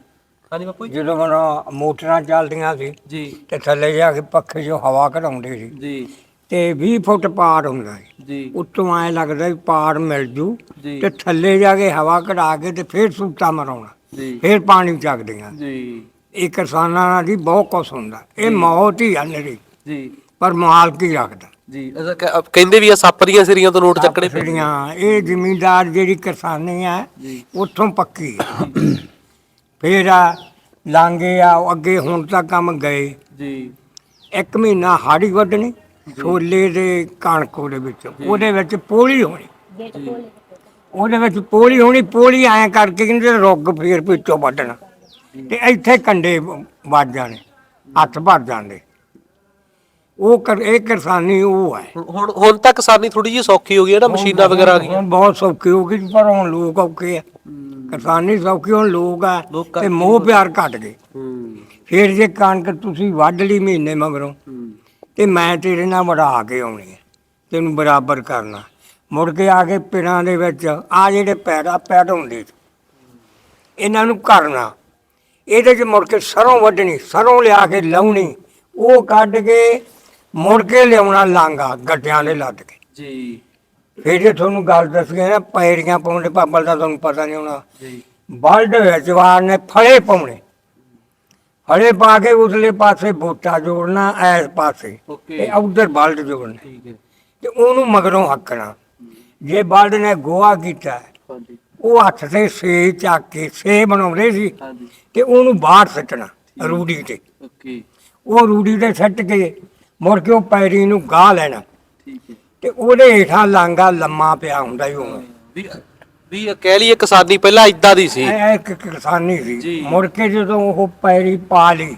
ਹਾਂਜੀ ਬਾਪੂ ਜੀ। ਜਦੋਂ ਮਨ ਮੋਟਰਾਂ ਚੱਲਦੀਆਂ ਸੀ ਜੀ। ਤੇ ਥੱਲੇ ਜਾ ਕੇ ਪੱਖੇ 'ਚੋਂ ਹਵਾ ਕਢਾਉਂਦੇ ਸੀ। ਜੀ। ਤੇ 20 ਫੁੱਟ ਪਾੜ ਹੁੰਦਾ ਸੀ। ਜੀ। ਉੱਤੋਂ ਐ ਲੱਗਦਾ ਵੀ ਪਾੜ ਮਿਲ ਜੂ। ਜੀ। ਤੇ ਥੱਲੇ ਜਾ ਕੇ ਹਵਾ ਕਢਾ ਕੇ ਤੇ ਫੇਰ ਸੂਤਾ ਮਰਾਉਣਾ। ਜੀ। ਫੇਰ ਪਾਣੀ ਚੱਕਦੀਆਂ। ਜੀ। ਇਹ ਕਿਸਾਨਾਂ ਦੀ ਬਹੁਤ ਕੁਛ ਹੁੰਦਾ। ਇਹ ਮੌਤ ਹੀ ਆ ਨੇਰੀ। ਜੀ। ਪਰ ਮਾਲਕ ਹੀ ਰੱਖਦਾ। ਜੀ। ਕ- ਕਹਿੰਦੇ ਵੀ ਆ ਸੱਪ ਦੀਆਂ ਸਿਰੀਆਂ ਤੋਂ ਨੋਟ ਚੱਕਣੇ ਪੈਂਦੇ। ਜਿਹੜੀਆਂ ਇਹ ਜ਼ਿਮੀਂਦਾਰ ਜਿਹੜੀ ਕਿਸਾਨੀ ਆ। ਉੱਥੋਂ ਪੱਕੀ ਆ। ਫੇਰ ਆ ਲਾਂਗੇ ਆ ਉਹ ਅੱਗੇ ਹੁਣ ਤਾਂ ਕੰਮ ਗਏ। ਜੀ। ਇੱਕ ਮਹੀਨਾ ਹਾੜੀ ਵੱਢਣੀ ਛੋਲੇ ਦੇ ਕਣਕ ਉਹਦੇ ਵਿੱਚ ਉਹਦੇ ਵਿੱਚ ਪੋਲੀ ਹੋਣੀ। ਉਹਦੇ ਵਿੱਚ ਪੋਲੀ ਹੋਣੀ ਪੋਲੀ ਐਂ ਕਰਕੇ ਕਹਿੰਦੇ ਰੁੱਗ ਫੇਰ ਵਿੱਚੋਂ ਵੱਢਣਾ। ਤੇ ਇੱਥੇ ਕੰਡੇ ਵੱਜ ਜਾਣੇ ਹੱਥ ਭਰ ਜਾਂਦੇ। ਉਹ ਕਰ ਇਹ ਕਿਸਾਨੀ ਉਹ ਹੈ। ਹੁਣ- ਹੁਣ ਤਾਂ ਕਿਸਾਨੀ ਥੋੜੀ ਜਿਹੀ ਸੌਖੀ ਹੋ ਗਈ ਹੈ ਨਾ ਮਸ਼ੀਨਾਂ ਵਗੈਰਾ ਆ ਗਈਆਂ। ਹੁਣ ਬਹੁਤ ਸੌਖੀ ਹੋ ਗਈ ਪਰ ਹੁਣ ਲੋਕ ਔਖੇ ਆ। ਕਿਸਾਨੀ ਸੌਖੀ ਹੁਣ ਲੋਕ ਆ ਲੋਕ ਤੇ ਮੋਹ ਪਿਆਰ ਘਟ ਗਏ। ਫਿਰ ਜੇ ਕਣਕ ਤੁਸੀਂ ਵੱਢ ਲਈ ਮਹੀਨੇ ਮਗਰੋਂ ਤੇ ਮੈਂ ਤੇਰੇ ਨਾਲ ਵੜਾ ਕੇ ਆਉਣੀ ਹੈ ਤੈਨੂੰ ਬਰਾਬਰ ਕਰਨਾ। ਮੁੜ ਕੇ ਆ ਕੇ ਪਿੰਡਾਂ ਦੇ ਵਿੱਚ ਆ ਜਿਹੜੇ ਪੈੜਾ ਪੈੜ ਹੁੰਦੇ ਇਹਨਾਂ ਨੂੰ ਕਰਨਾ। ਇਹਦੇ 'ਚ ਮੁੜ ਕੇ ਸਰੋਂ ਵੱਢਣੀ ਸਰੋਂ ਲਿਆ ਕੇ ਲਾਉਣੀ ਉਹ ਕੱਢ ਕੇ ਮੁੜ ਕੇ ਲਿਆਉਣਾ ਲਾਂਗਾ ਗੱਡਿਆਂ ਦੇ ਲੱਦ ਕੇ। ਜੀ। ਫਿਰ ਜੇ ਤੁਹਾਨੂੰ ਗੱਲ ਦੱਸਗੇ ਨਾ ਪੈਰੀਆਂ ਪਾਉਣ ਪਾਪਲ ਦਾ ਤੁਹਾਨੂੰ ਪਤਾ ਨਹੀਂ ਹੋਣਾ। ਜੀ। ਬਲਦ ਵਿੱਚ ਵਾਰ ਨੇ ਫਲੇ ਪਾਉਣੇ। ਫਲੇ ਪਾ ਕੇ ਉਸਲੇ ਪਾਸੇ ਬੋਟਾ ਜੋੜਨਾ ਐਸ ਪਾਸੇ। ਤੇ ਉਧਰ ਬਲਦ ਜੋੜਨੇ। ਠੀਕ ਹੈ। ਤੇ ਉਹਨੂੰ ਮਗਰੋਂ ਹੱਕਣਾ। ਜੇ ਬਲਦ ਨੇ ਗੋਆ ਕੀਤਾ ਉਹ ਹੱਥ ਤੇ ਸੇ ਚੱਕ ਕੇ ਸੇ ਬਣਾਉਂਦੇ ਸੀ ਤੇ ਉਹਨੂੰ ਬਾਹਰ ਸੱਟਣਾ ਰੂੜੀ ਤੇ। ਓਕੇ। ਉਹ ਰੂੜੀ ਤੇ ਸੱਟ ਕੇ ਮੁੜ ਕੇ ਉਹ ਪੈਰੀ ਨੂੰ ਗਾਹ ਲੈਣਾ। ਠੀਕ ਹੈ। ਤੇ ਉਹਦੇ ਹੇਠਾਂ ਲਾਂਗਾ ਲੰਮਾ ਪਿਆ ਹੁੰਦਾ ਹੀ ਉਵੇਂ ਵੀ ਵੀ ਇਹ ਕਹਿ ਲਈਏ ਕਿਸਾਨੀ ਪਹਿਲਾਂ ਇਦਾਂ ਦੀ ਸੀ। ਇਹ ਇੱਕ ਕਿਸਾਨੀ ਜੀ। ਸੀ ਮੁੜ ਕੇ ਜਦੋਂ ਉਹ ਪੈਰੀ ਪਾ ਲਈ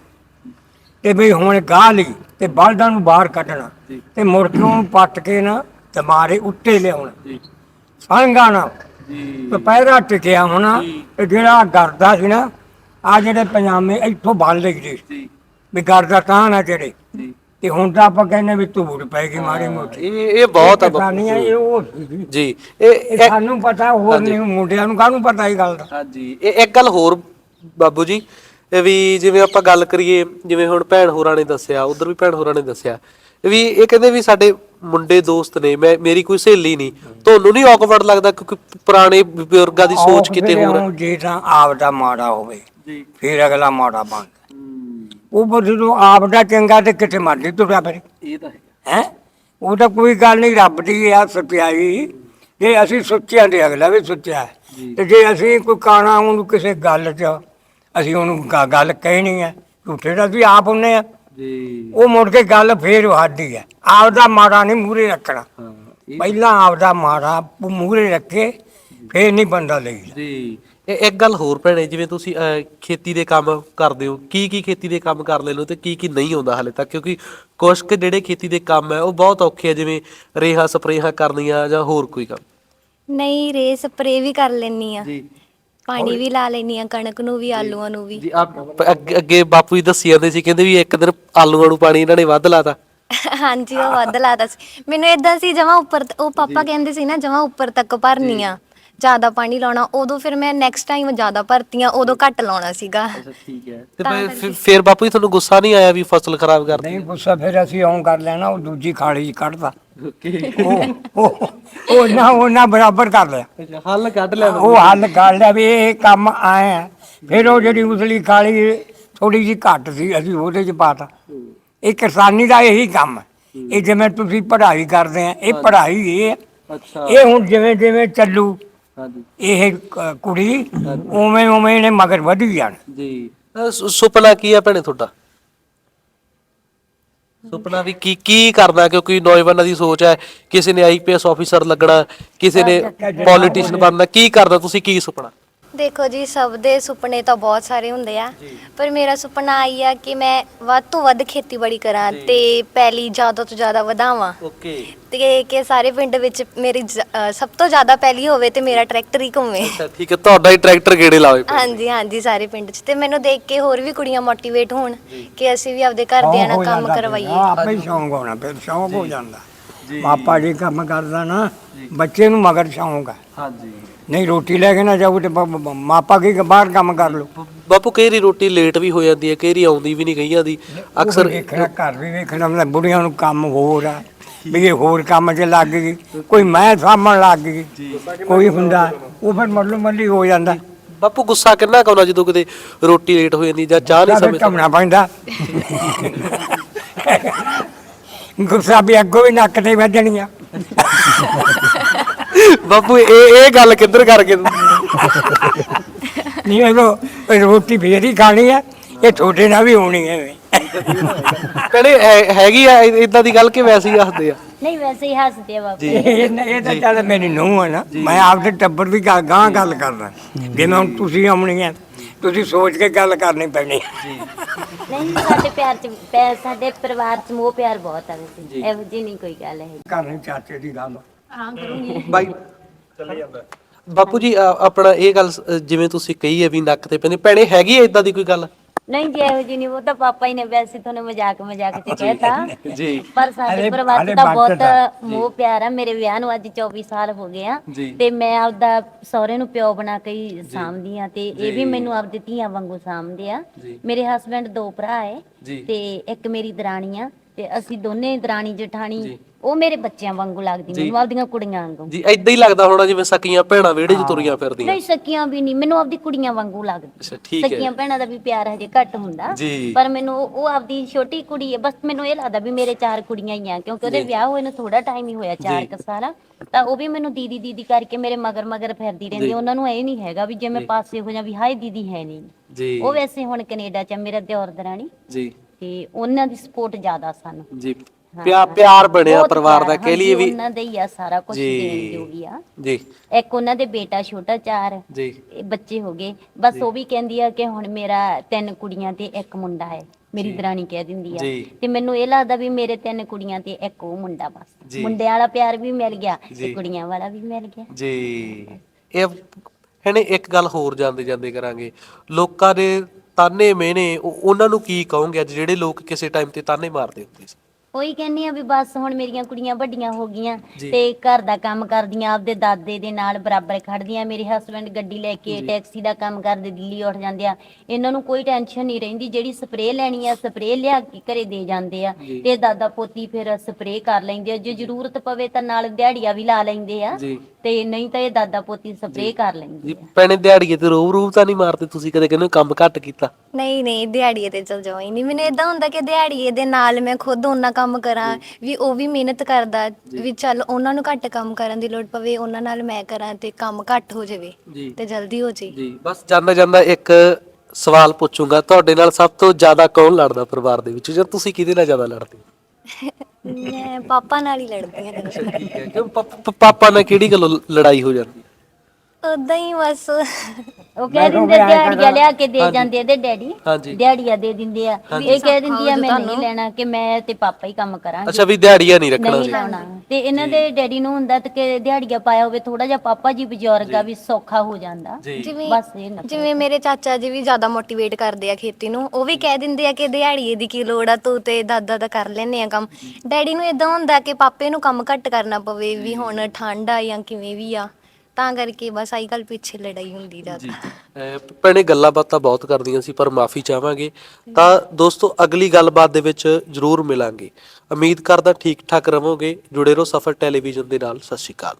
ਤੇ ਵੀ ਹੁਣ ਗਾਹ ਲਈ ਤੇ ਬਲਦਾਂ ਨੂੰ ਬਾਹਰ ਕੱਢਣਾ। ਜੀ। ਤੇ ਮੁੜ ਕੇ ਉਹਨੂੰ ਪੱਟ ਕੇ ਨਾ ਦਮਾਰੇ ਉੱਤੇ ਲਿਆਉਣਾ। ਜੀ। ਸੰਗਾਣਾ ਜੀ। ਦੁਪਹਿਰਾ ਟਿਕਿਆ ਹੋਣਾ। ਜੀ। ਤੇ ਜਿਹੜਾ ਗਰਦਾ ਸੀ ਨਾ ਆ ਜਿਹੜੇ ਪਜਾਮੇ ਇੱਥੋਂ ਬੰਨ ਲਈਦੇ ਸੀ। ਜੀ। ਵੀ ਗਰਦਾ ਤਾਂ ਨਾ ਜਿਹੜੇ ਜੀ। ਤੇ ਹੁਣ ਤਾਂ ਆਪਾਂ ਕਹਿੰਦੇ ਵੀ ਧੂੜ ਪੈ ਗਈ ਮਾੜੀ ਮੋਟੀ। ਇਹ ਇਹ ਬਹੁਤ ਆ ਬਾਪੂ। ਕਿਸਾਨੀਆਂ ਇਹ ਉਹ ਸੀ। ਜੀ ਇਹ ਇਹ ਇਹ- ਸਾਨੂੰ ਪਤਾ ਹੋਰ ਨਹੀਂ ਮੁੰਡਿਆਂ ਨੂੰ ਕਾਹਨੂੰ ਪਤਾ ਇਹ ਗੱਲ ਦਾ? ਹਾਂਜੀ ਇਹ ਇੱਕ ਗੱਲ ਹੋਰ ਬਾਬੂ ਜੀ ਇਹ ਵੀ ਜਿਵੇਂ ਆਪਾਂ ਗੱਲ ਕਰੀਏ ਜਿਵੇਂ ਹੁਣ ਭੈਣ ਹੋਰਾਂ ਨੇ ਦੱਸਿਆ ਉਧਰ ਵੀ ਭੈਣ ਹੋਰਾਂ ਨੇ ਦੱਸਿਆ ਵੀ ਇਹ ਕਹਿੰਦੇ ਵੀ ਸਾਡੇ ਮੁੰਡੇ ਦੋਸਤ ਨੇ ਮੈਂ ਮੇਰੀ ਕੋਈ ਸਹੇਲੀ ਨਹੀਂ। ਤੁਹਾਨੂੰ ਨਹੀਂ ਔਕਵਰਡ ਲੱਗਦਾ ਕਿਉਂਕਿ ਪੁਰਾਣੇ ਬਜ਼ੁਰਗਾਂ ਦੀ ਸੋਚ ਕਿਤੇ ਹੋਰ ਹੈ ਜੇ ਤਾਂ ਆਪ ਦਾ ਮਾੜਾ ਹੋਵੇ ਜੀ। ਫਿਰ ਅਗਲਾ ਮਾੜਾ ਬਣਦਾ ਉਹ ਪਰ ਜਦੋਂ ਆਪ ਦਾ ਚੰਗਾ ਤੇ ਕਿਤੇ ਮਰਦੀ ਤੁਰਿਆ ਫਿਰ। ਇਹ ਤਾਂ ਹੈਗਾ। ਹੈ? ਉਹ ਤਾਂ ਕੋਈ ਗੱਲ ਨਹੀਂ ਰੱਬ ਦੀ ਆ ਸਚਾਈ ਜੇ ਅਸੀਂ ਸੋਚਿਆ ਤੇ ਅਗਲਾ ਵੀ ਸੋਚਿਆ। ਤੇ ਜੇ ਅਸੀਂ ਕੋਈ ਕਾਣਾ ਉਹਨੂੰ ਕਿਸੇ ਗੱਲ 'ਚ ਅਸੀਂ ਉਹਨੂੰ ਗ- ਗੱਲ ਕਹਿਣੀ ਹੈ ਝੂਠੇ ਦਾ ਵੀ ਆਪ ਹੁੰਨੇ ਆ। ਜੀ। ਉਹ ਮੁੜ ਕੇ ਗੱਲ ਫੇਰ ਵਾਦੀ ਹੈ ਆਪ ਦਾ ਮਾੜਾ ਨਹੀਂ ਮੂਰੇ ਰੱਖਣਾ। ਹਾਂ ਇਹ- ਪਹਿਲਾਂ ਆਪ ਦਾ ਮਾੜਾ ਮੂਰੇ ਰੱਖੇ ਫੇਰ ਨਹੀਂ ਬੰਦਾ ਲਈ ਜੀ। ਇਹ ਇੱਕ ਗੱਲ ਹੋਰ ਭੈਣੇ ਜਿਵੇਂ ਤੁਸੀਂ ਅਹ, ਖੇਤੀ ਦੇ ਕੰਮ ਕਰਦੇ ਹੋ ਕੀ ਕੀ ਖੇਤੀ ਦੇ ਕੰਮ ਕਰ ਲੈਂਦੇ ਹੋ ਤੇ ਕੀ ਕੀ ਨਹੀਂ ਆਉਂਦਾ ਹਾਲੇ ਤੱਕ? ਕਿਉਂਕਿ ਕੁਝ ਕੁ ਜਿਹੜੇ ਖੇਤੀ ਦੇ ਕੰਮ ਹੈ ਉਹ ਬਹੁਤ ਔਖੇ ਆ ਜਿਵੇਂ ਰੇਹਾਂ ਸਪਰੇਹਾਂ ਕਰਨੀਆਂ ਜਾਂ ਹੋਰ ਕੋਈ ਕੰਮ। ਨਹੀਂ ਰੇ ਸਪਰੇ ਵੀ ਕਰ ਲੈਣੀ ਆ ਜੀ। ਪਾਣੀ ਵੀ ਲਾ ਲੈਣੀ ਆ ਕਣਕ ਨੂੰ ਵੀ ਆਲੂਆਂ ਨੂੰ ਵੀ। ਜੀ ਆਪ ਅੱਗੇ ਅੱਗੇ ਬਾਪੂ ਜੀ ਦੱਸੀ ਜਾਂਦੇ ਸੀ ਕਹਿੰਦੇ ਵੀ ਇੱਕ ਦਿਨ ਆਲੂਆਂ ਨੂੰ ਪਾਣੀ ਇਹਨਾਂ ਨੇ ਵੱਧ ਲਾਤਾ। ਹਾਂਜੀ ਉਹ ਵੱਧ ਲਾਤਾ ਸੀ। ਮੈਨੂੰ ਇਦਾਂ ਸੀ ਜਮਾ ਉੱਪਰ ਤ- ਉਹ ਪਾਪਾ ਕਹਿੰਦੇ ਸੀ ਨਾ ਜਮਾ ਉੱਪਰ ਤੱਕ ਭਰਨੀ ਆ ਜ਼ਿਆਦਾ ਪਾਣੀ ਲਾਉਣਾ ਉਦੋਂ ਫਿਰ ਮੈਂ ਨੈਕਸਟ ਟਾਈਮ ਜ਼ਿਆਦਾ ਭਰਤੀਆਂ ਉਦੋਂ ਘੱਟ ਲਾਉਣਾ ਸੀਗਾ। ਅੱਛਾ ਠੀਕ ਹੈ। ਤੇ ਫਿਰ- ਫਿਰ- ਫਿਰ ਬਾਪੂ ਜੀ ਤੁਹਾਨੂੰ ਗੁੱਸਾ ਨਹੀਂ ਆਇਆ ਵੀ ਫਸਲ ਖਰਾਬ ਕਰਦੀ ਨਹੀਂ ਗੁੱਸਾ ਫਿਰ ਅਸੀਂ ਔਂ ਕਰ ਲੈਣਾ ਉਹ ਦੂਜੀ ਖਾਲੀ 'ਚ ਕੱਢਦਾ ਓਕੇ। ਉਹ ਉਹ ਉਹ ਨਾ ਉਹ ਨਾ ਬਰਾਬਰ ਕਰ ਲਿਆ। ਹੱਲ ਕੱਢ ਲਿਆ ਉਹ ਹੱਲ ਕਰ ਲਿਆ ਵੀ ਇਹ ਕੰਮ ਆਇਆ ਫਿਰ ਉਹ ਜਿਹੜੀ ਉਸਲੀ ਖਾਲੀ ਥੋੜੀ ਜਿਹੀ ਘੱਟ ਸੀ ਅਸੀਂ ਉਹਦੇ 'ਚ ਪਾਤਾ। ਇਹ ਕਿਸਾਨੀ ਦਾ ਇਹੀ ਕੰਮ ਹੈ। ਇਹ ਜਿਵੇਂ ਤੁਸੀਂ ਪੜ੍ਹਾਈ ਕਰਦੇ ਆ ਇਹ ਪੜ੍ਹਾਈ ਇਹ ਹੈ। ਅੱਛਾ। ਇਹ ਹੁਣ ਜਿਵੇਂ ਜਿਵੇਂ ਚੱਲੂ ਹਾਂਜੀ ਇਹ ਕ- ਕੁੜੀ ਉਵੇਂ ਉਵੇਂ ਇਹਨੇ ਮਗਰ ਵਧੀ ਜਾਣ। ਜੀ। ਅਹ ਸੁ- ਸੁਪਨਾ ਕੀ ਹੈ ਭੈਣੇ ਤੁਹਾਡਾ? ਸੁਪਨਾ ਵੀ ਕੀ ਕੀ ਕਰਨਾ? ਕਿਉਂਕਿ ਨੌਜਵਾਨਾਂ ਦੀ ਸੋਚ ਹੈ ਕਿਸੇ ਨੇ ਆਈਪੀਐਸ ਆਫੀਸਰ ਲੱਗਣਾ ਕਿਸੇ ਨੇ ਪੋਲੀਟੀਸ਼ੀਅਨ ਬਣਨਾ ਕੀ ਕਰਨਾ? ਤੁਸੀਂ ਕੀ ਸੁਪਨਾ? ਦੇਖੋ ਜੀ ਸਭ ਦੇ ਸੁਪਨੇ ਤਾਂ ਬਹੁਤ ਸਾਰੇ ਹੁੰਦੇ ਆ। ਪਰ ਮੇਰਾ ਸੁਪਨਾ ਆਈ ਆ ਕਿ ਮੈਂ ਵੱਧ ਤੋਂ ਵੱਧ ਖੇਤੀਬਾੜੀ ਕਰਾਂ ਤੇ ਪਹਿਲੀ ਜ਼ਿਆਦਾ ਤੋਂ ਜ਼ਿਆਦਾ ਵਧਾਵਾਂ। ਓਕੇ। ਤੇ ਕਿ ਸਾਰੇ ਪਿੰਡ ਵਿੱਚ ਮੇਰੀ ਜ- ਅ, ਸਭ ਤੋਂ ਜ਼ਿਆਦਾ ਪਹਿਲੀ ਹੋਵੇ ਤੇ ਮੇਰਾ ਟਰੈਕਟਰ ਹੀ ਘੁੰਮੇ। ਅੱਛਾ ਠੀਕ ਹੈ ਤੁਹਾਡਾ ਹੀ ਟਰੈਕਟਰ ਗੇੜੇ ਲਾਵੇ ਹਾਂਜੀ ਹਾਂਜੀ ਸਾਰੇ ਪਿੰਡ 'ਚ। ਤੇ ਮੈਨੂੰ ਦੇਖ ਕੇ ਹੋਰ ਵੀ ਕੁੜੀਆਂ ਮੋਟੀਵੇਟ ਹੋਣ ਕਿ ਅਸੀਂ ਵੀ ਆਪਦੇ ਘਰਦਿਆਂ ਨਾਲ ਕੰਮ ਕਰਵਾਈਏ। ਆਪੇ ਹੀ ਸ਼ੌਂਕ ਹੋਣਾ ਫਿਰ ਸ਼ੌਂਕ ਹੋ ਜਾਂਦਾ। ਪਾਪਾ ਜੀ ਕੰਮ ਕਰਦਾ ਨਾ ਬੱਚੇ ਨੂੰ ਮਗਰ ਸ਼ੌਂਕ ਹੈ ਹਾਂਜੀ। ਨਹੀਂ ਰੋਟੀ ਲੈ ਕੇ ਨਾ ਜਾਊ ਤੇ ਬ- ਬ- ਮਾਪਾ ਕੀ ਬਾਹਰ ਕੰਮ ਕਰ ਲਓ। ਬਾਪੂ ਵਾਰੀ ਰੋਟੀ ਲੇਟ ਵੀ ਹੋ ਜਾਂਦੀ ਹੈ ਕਈ ਵਾਰੀ ਆਉਂਦੀ ਵੀ ਨਹੀਂ ਕਈਆਂ ਦੀ? ਅਕਸਰ ਦੇਖਣਾ ਘਰ ਵੀ ਵੇਖਣਾ ਹੁੰਦਾ ਬੁੜੀਆਂ ਨੂੰ ਕੰਮ ਹੋਰ ਆ ਵੀ ਇਹ ਹੋਰ ਕੰਮ 'ਚ ਲੱਗ ਗਈ। ਕੋਈ ਮੈਂ ਸਾਂਭਣ ਲੱਗ ਗਈ ਕੋਈ ਹੁੰਦਾ। ਉਹ ਫਿਰ ਮੱਲੋ ਮੱਲੀ ਹੋ ਜਾਂਦਾ। ਬਾਪੂ ਗੁੱਸਾ ਕਿੰਨਾ ਕੁ ਆਉਂਦਾ ਜਦੋਂ ਕਿਤੇ ਰੋਟੀ ਲੇਟ ਹੋ ਜਾਂਦੀ ਜਾਂ ਚਾਹ ਨਹੀਂ ਫਿਰ ਸਮੇਂ ਸਿਰ- ਧਮਣਾ ਪੈਂਦਾ। ਗੁੱਸਾ ਵੀ ਅੱਗੋਂ ਵੀ ਨੱਕ ਤੇ ਵੱਜਣੀਆਂ। ਬਾਪੂ ਇਹ ਇਹ ਗੱਲ ਕਿੱਧਰ ਕਰ ਗਏ ਤੂੰ? ਨਹੀਂ ਉਹ ਰੋਟੀ ਫੇਰ ਹੀ ਖਾਣੀ ਆ ਇਹ ਛੋਟੇ ਨਾਲ ਵੀ ਹੋਣੀ ਹੈ ਕਹਿੰਦੇ ਹੈ- ਹੈਗੀ ਆ ਇਦਾਂ ਦੀ ਗੱਲ ਕਿ ਵੈਸੇ ਹੀ ਹੱਸਦੇ ਆ? ਨਹੀਂ ਵੈਸੇ ਹੀ ਹੱਸਦੇ ਆ ਬਾਪੂ। ਇਹ ਇਹ ਤਾਂ ਚੱਲ ਮੇਰੀ ਨੂੰਹ ਹੈ ਨਾ ਮੈਂ ਆਪਦੇ ਟੱਬਰ ਦੀ ਗਾ- ਗਾਂਹ ਗੱਲ ਕਰਦਾ। ਜਿਵੇਂ ਹੁਣ ਤੁਸੀਂ ਆਉਣੀ ਹੈ ਤੁਸੀਂ ਸੋਚ ਕੇ ਗੱਲ ਕਰਨੀ ਪੈਣੀ। ਨਹੀਂ ਸਾਡੇ ਪਿਆਰ ਚ ਪੈ- ਸਾਡੇ ਪਰਿਵਾਰ ਚ ਮੋਹ ਪਿਆਰ ਬਹੁਤ ਆ ਵੈਸੇ। ਇਹੋ ਜਿਹੀ ਨਹੀਂ ਕੋਈ ਗੱਲ ਹੈ ਕਰਨੀ ਚਾਚੇ ਦੀ ਗੱਲ। ਬਾਈ ਚੱਲੇ ਜਾਂਦਾ। ਬਾਪੂ ਜੀ ਆ- ਆਪਣਾ ਇਹ ਗੱਲ ਸ- ਜਿਵੇਂ ਤੁਸੀਂ ਕਹੀ ਹੈ ਵੀ ਨੱਕ ਤੇ ਪੈਂਦੇ ਭੈਣੇ ਹੈਗੀ ਇਦਾਂ ਦੀ ਕੋਈ ਗੱਲ? ਨਹੀਂ ਜੀ ਇਹੋ ਜਿਹੀ ਨਹੀਂ ਉਹ ਤਾਂ ਪਾਪਾ ਹੀ ਨੇ ਵੈਸੇ ਤੁਹਾਨੂੰ ਮਜ਼ਾਕ ਮਜ਼ਾਕ ਚ ਕਹਿਤਾ। ਜੀ। ਪਰ ਸਾਡੇ ਪਰਿਵਾਰ ਚ ਤਾਂ ਆ। ਬਹੁਤ ਮੋਹ ਪਿਆਰ ਆ ਮੇਰੇ ਵਿਆਹ ਨੂੰ ਅੱਜ 24 ਸਾਲ ਹੋ ਗਏ ਆ। ਜੀ। ਤੇ ਮੈਂ ਆਪਦਾ ਸਹੁਰੇ ਨੂੰ ਪਿਓ ਬਣਾ ਕੇ ਹੀ ਸਾਂਭਦੀ ਆ ਤੇ ਇਹ ਵੀ ਮੈਨੂੰ ਆਪਦੀ ਧੀਆਂ ਵਾਂਗੂ ਸਾਂਭਦੇ ਆ। ਜੀ। ਮੇਰੇ ਹਸਬੰਡ ਦੋ ਭਰਾ ਏ ਜੀ। ਤੇ ਇੱਕ ਮੇਰੀ ਦਰਾਣੀ ਆ। ਤੇ ਅਸੀਂ ਦੋਨੇ ਦਰਾਣੀ ਜਠਾਣੀ ਉਹ ਮੇਰੇ ਬੱਚਿਆਂ ਵਾਂਗੂ ਲੱਗਦੀ ਮੈਨੂੰ ਆਪਦੀਆਂ ਕੁੜੀਆਂ ਵਾਂਗੂ। ਜੀ ਇਦਾਂ ਹੀ ਲੱਗਦਾ ਹੋਣਾ ਜਿਵੇਂ ਸਕੀਆਂ ਭੈਣਾਂ ਵਿਹੜੇ 'ਚ ਤੁਰੀਆਂ ਫਿਰਦੀਆਂ। ਨਹੀਂ ਸਕੀਆਂ ਵੀ ਨਹੀਂ ਮੈਨੂੰ ਆਪਦੀ ਕੁੜੀਆਂ ਵਾਂਗੂ ਲੱਗਦੀ। ਅੱਛਾ ਠੀਕ ਹੈ। ਸਕੀਆਂ ਭੈਣਾਂ ਦਾ ਵੀ ਪਿਆਰ ਹਜੇ ਘੱਟ ਹੁੰਦਾ। ਪਰ ਮੈਨੂੰ ਉਹ ਆਪਦੀ ਛੋਟੀ ਕੁੜੀ ਹੈ ਬਸ ਮੈਨੂੰ ਇਹ ਲੱਗਦਾ ਵੀ ਮੇਰੇ ਚਾਰ ਕੁੜੀਆਂ ਹੀ ਆ ਕਿਉਂਕਿ ਉਹਦੇ ਵਿਆਹ ਹੋਏ ਨੂੰ ਥੋੜਾ ਟਾਈਮ ਹੀ ਹੋਇਆ ਚਾਰ ਕੁ ਸਾਲ। ਤਾਂ ਉਹ ਵੀ ਮੈਨੂੰ ਦੀਦੀ ਦੀਦੀ ਕਰਕੇ ਮੇਰੇ ਮਗਰ ਮਗਰ ਫਿਰਦੀ ਰਹਿੰਦੀ। ਉਹਨਾਂ ਨੂੰ ਇਹ ਨਹੀਂ ਹੈਗਾ ਵੀ ਜੇ ਮੈਂ ਪਾਸੇ ਹੋ ਜਾ ਵੀ ਹਾਏ ਦੀਦੀ ਹੈ ਨਹੀਂ। ਜੀ। ਉਹ ਵੈਸੇ ਹੁਣ ਕੈਨੇਡਾ ਚ ਮੇਰਾ ਦਿਓਰ ਦਰਾਣੀ। ਜੀ। ਤੇ ਉਹਨਾਂ ਦੀ ਸਪੋਰਟ ਜ਼ਿਆਦਾ ਸਾਨੂੰ। ਜੀ ਪਿਆਰ ਪਿਆਰ ਬਣਿਆ ਬਹੁਤ ਪਰਿਵਾਰ ਦਾ ਪਿਆਰ, ਕਹਿ ਲਈਏ ਹਾਂਜੀ, ਵੀ ਉਹਨਾਂ ਦਾ ਹੀ ਆ ਸਾਰਾ ਕੁਝ ਜੀ। ਦੇਣ ਜੋ ਵੀ ਆ। ਜੀ। ਇੱਕ ਉਹਨਾਂ ਦੇ ਬੇਟਾ ਛੋਟਾ ਚਾਰ ਜੀ। ਇਹ ਬੱਚੇ ਹੋ ਗਏ। ਬਸ ਉਹ ਵੀ ਕਹਿੰਦੀ ਆ ਕਿ ਹੁਣ ਮੇਰਾ ਤਿੰਨ ਕੁੜੀਆਂ ਤੇ ਇੱਕ ਮੁੰਡਾ ਹੈ। ਮੇਰੀ ਦਰਾਣੀ ਕਹਿ ਦਿੰਦੀ ਆ। ਜੀ। ਤੇ ਮੈਨੂੰ ਇਹ ਲੱਗਦਾ ਵੀ ਮੇਰੇ ਤਿੰਨ ਕੁੜੀਆਂ ਤੇ ਇੱਕ ਉਹ ਮੁੰਡਾ ਬਸ। ਜੀ। ਮੁੰਡੇ ਵਾਲਾ ਪਿਆਰ ਵੀ ਮਿਲ ਗਿਆ ਜੀ। ਤੇ ਕੁੜੀਆਂ ਵਾਲਾ ਵੀ ਮਿਲ ਗਿਆ। ਜੀ। ਇਹ ਹਣੇ ਇੱਕ ਗੱਲ ਹੋਰ ਜਾਂਦੇ ਜਾਂਦੇ ਕਰਾਂਗੇ। ਲੋਕਾਂ ਦੇ ਤਾਨੇ ਉਹ- ਉਹਨਾਂ ਨੂੰ ਕੀ ਕਹੋਗੇ ਅੱਜ ਜਿਹੜੇ ਲੋਕ ਕਿਸੇ ਟਾਈਮ ਤੇ ਤਾਨੇ ਮਾਰਦੇ ਹੁੰਦੇ ਸੀ? ਉਹੀ ਕਹਿੰਨੀ ਆ ਵੀ ਬਸ ਹੁਣ ਮੇਰੀਆਂ ਕੁੜੀਆਂ ਵੱਡੀਆਂ ਹੋ ਗਈਆਂ ਜੀ। ਤੇ ਘਰ ਦਾ ਕੰਮ ਕਰਦੀਆਂ ਆਪਦੇ ਦਾਦੇ ਦੇ ਨਾਲ ਬਰਾਬਰ ਖੜਦੀਆਂ। ਮੇਰੇ ਹਸਬੰਡ ਗੱਡੀ ਲੈ ਕੇ ਟੈਕਸੀ ਦਾ ਕੰਮ ਕਰਦੇ ਦਿੱਲੀ ਉੱਠ ਜਾਂਦੇ ਆ। ਇਹਨਾਂ ਨੂੰ ਕੋਈ ਟੈਨਸ਼ਨ ਨਹੀਂ ਰਹਿੰਦੀ ਜਿਹੜੀ ਸਪਰੇਅ ਲੈਣੀ ਆ ਸਪਰੇਅ ਲਿਆ ਕੇ ਘਰੇ ਦੇ ਜਾਂਦੇ ਆ। ਜੀ। ਤੇ ਦਾਦਾ ਪੋਤੀ ਫਿਰ ਸਪਰੇਅ ਕਰ ਲੈਂਦੇ ਆ। ਜੇ ਜ਼ਰੂਰਤ ਪਵੇ ਤਾਂ ਨਾਲ ਦਿਹਾੜੀਆਂ ਵੀ ਲਾ ਲੈਂਦੇ ਆ। ਜੀ। ਤੇ ਨਹੀਂ ਤਾਂ ਇਹ ਦਾਦਾ ਪੋਤੀ ਸਪਰੇਅ ਕਰ ਲੈਂਦੇ ਜੀ ਭੈਣੇ ਦਿਹਾੜੀਏ ਤੇ ਰੋਬ ਰੂਬ ਤਾਂ ਨਹੀਂ ਮਾਰਦੇ ਤੁਸੀਂ ਕਦੇ ਕਹਿੰਦੇ ਹੋ ਕੰਮ ਘੱਟ ਕੀਤਾ? ਨਹੀਂ ਨਹੀਂ ਦਿਹਾੜੀਏ ਤੇ ਚਲ ਜਾਓ ਹੀ ਨਹੀਂ। ਮੈਨੂੰ ਇਦਾਂ ਹੁੰਦਾ ਕਿ ਦਿਹਾੜੀਏ ਦੇ ਨਾਲ ਮੈਂ ਖੁਦ ਉਹਨਾਂ ਕੰਮ ਕਰਾਂ ਵੀ ਉਹ ਵੀ ਮਿਹਨਤ ਕਰਦਾ ਵੀ ਚੱਲ ਉਹਨਾਂ ਨੂੰ ਘੱਟ ਕੰਮ ਕਰਨ ਦੀ ਲੋੜ ਪਵੇ ਉਹਨਾਂ ਨਾਲ ਮੈਂ ਕਰਾਂ ਤੇ ਕੰਮ ਘੱਟ ਹੋ ਜਾਵੇ ਜੀ। ਤੇ ਜਲਦੀ ਹੋ ਜੇ ਜੀ ਬਸ ਜਾਂਦਾ ਜਾਂਦਾ ਇੱਕ ਸਵਾਲ ਪੁੱਛੂੰਗਾ। ਤੁਹਾਡੇ ਨਾਲ ਸਭ ਤੋਂ ਜ਼ਿਆਦਾ ਕੌਣ ਲੜਦਾ ਪਰਿਵਾਰ ਦੇ ਵਿੱਚ? ਜਾਂ ਤੁਸੀਂ ਕਿਹਦੇ ਨਾਲ ਜ਼ਿਆਦਾ ਲੜਦੇ ਹੋ? ਮੈਂ ਪਾਪਾ ਨਾਲ ਹੀ ਲੜਦੀ ਹਾਂ। ਠੀਕ ਹੈ ਕਿਉਂ ਪਾ- ਪਾਪਾ ਨਾਲ ਕਿਹੜੀ ਗੱਲੋਂ ਲੜਾਈ ਹੋ ਜਾਂਦੀ ਹੈ? ਉਦਾਂ ਹੀ ਬਸ। ਉਹ ਕਹਿ ਦਿੰਦੇ ਦਿਹਾੜੀਆਂ ਲਿਆ ਕੇ ਦੇ ਜਾਂਦੇ ਇਹਦੇ ਡੈਡੀ ਹਾਂਜੀ। ਦਿਹਾੜੀਆਂ ਦੇ ਦਿੰਦੇ ਆ। ਇਹ ਕਹਿ ਦਿੰਦੀ ਆ ਮੈਂ ਨਹੀਂ ਲੈਣਾ ਕਿ ਮੈਂ ਤੇ ਪਾਪਾ ਹੀ ਕੰਮ ਕਰਾਂਗੇ। ਅੱਛਾ ਵੀ ਦਿਹਾੜੀਆਂ ਨਹੀਂ ਰੱਖਣਾ ਨਹੀਂ ਲਾਉਣਾ। ਤੇ ਇਹਨਾਂ ਦੇ ਡੈਡੀ ਨੂੰ ਹੁੰਦਾ ਤੇ ਕਿ ਦਿਹਾੜੀਆਂ ਪਾਇਆ ਹੋਵੇ ਥੋੜਾ ਜਿਹਾ ਪਾਪਾ ਜੀ ਬਜ਼ੁਰਗ ਆ ਵੀ ਸੌਖਾ ਹੋ ਜਾਂਦਾ। ਜੀ। ਜਿਵੇਂ ਬਸ ਇਹ ਨਾ ਜਿਵੇਂ ਮੇਰੇ ਚਾਚਾ ਜੀ ਵੀ ਜ਼ਿਆਦਾ ਮੋਟੀਵੇਟ ਕਰਦੇ ਆ ਖੇਤੀ ਨੂੰ ਉਹ ਵੀ ਕਹਿ ਦਿੰਦੇ ਆ ਕਿ ਦਿਹਾੜੀਏ ਦੀ ਕੀ ਲੋੜ ਆ ਤੂੰ ਤੇ ਦਾਦਾ ਦਾ ਕਰ ਲੈਨੇ ਆ ਕੰਮ। ਡੈਡੀ ਨੂੰ ਇਦਾਂ ਹੁੰਦਾ ਕਿ ਪਾਪੇ ਨੂੰ ਕੰਮ ਘੱਟ ਕਰਨਾ ਪਵੇ ਵੀ ਹੁਣ ਠੰਡ ਆ ਜਾਂ ਕਿਵੇਂ ਵੀ ਆ। ਤਾਂ ਕਰਕੇ ਬਸ ਆਈ ਗੱਲ ਪਿੱਛੇ ਲੜਾਈ ਹੁੰਦੀ ਜ਼ਿਆਦਾ। ਅਹ ਭੈਣੇ ਗੱਲਾਂ ਬਾਤਾਂ ਬਹੁਤ ਕਰਦੀਆਂ ਸੀ, ਪਰ ਮਾਫੀ ਚਾਹਾਂਗੇ। ਤਾਂ ਦੋਸਤੋ, ਅਗਲੀ ਗੱਲਬਾਤ ਦੇ ਵਿੱਚ ਜਰੂਰ ਮਿਲਾਂਗੇ। ਉਮੀਦ ਕਰਦਾ ਠੀਕ ਠਾਕ ਰਹੋਗੇ। ਜੁੜੇ ਰਹੋ ਸਫਰ ਟੈਲੀਵਿਜ਼ਨ ਦੇ ਨਾਲ। ਸਤਿ ਸ਼੍ਰੀ ਅਕਾਲ।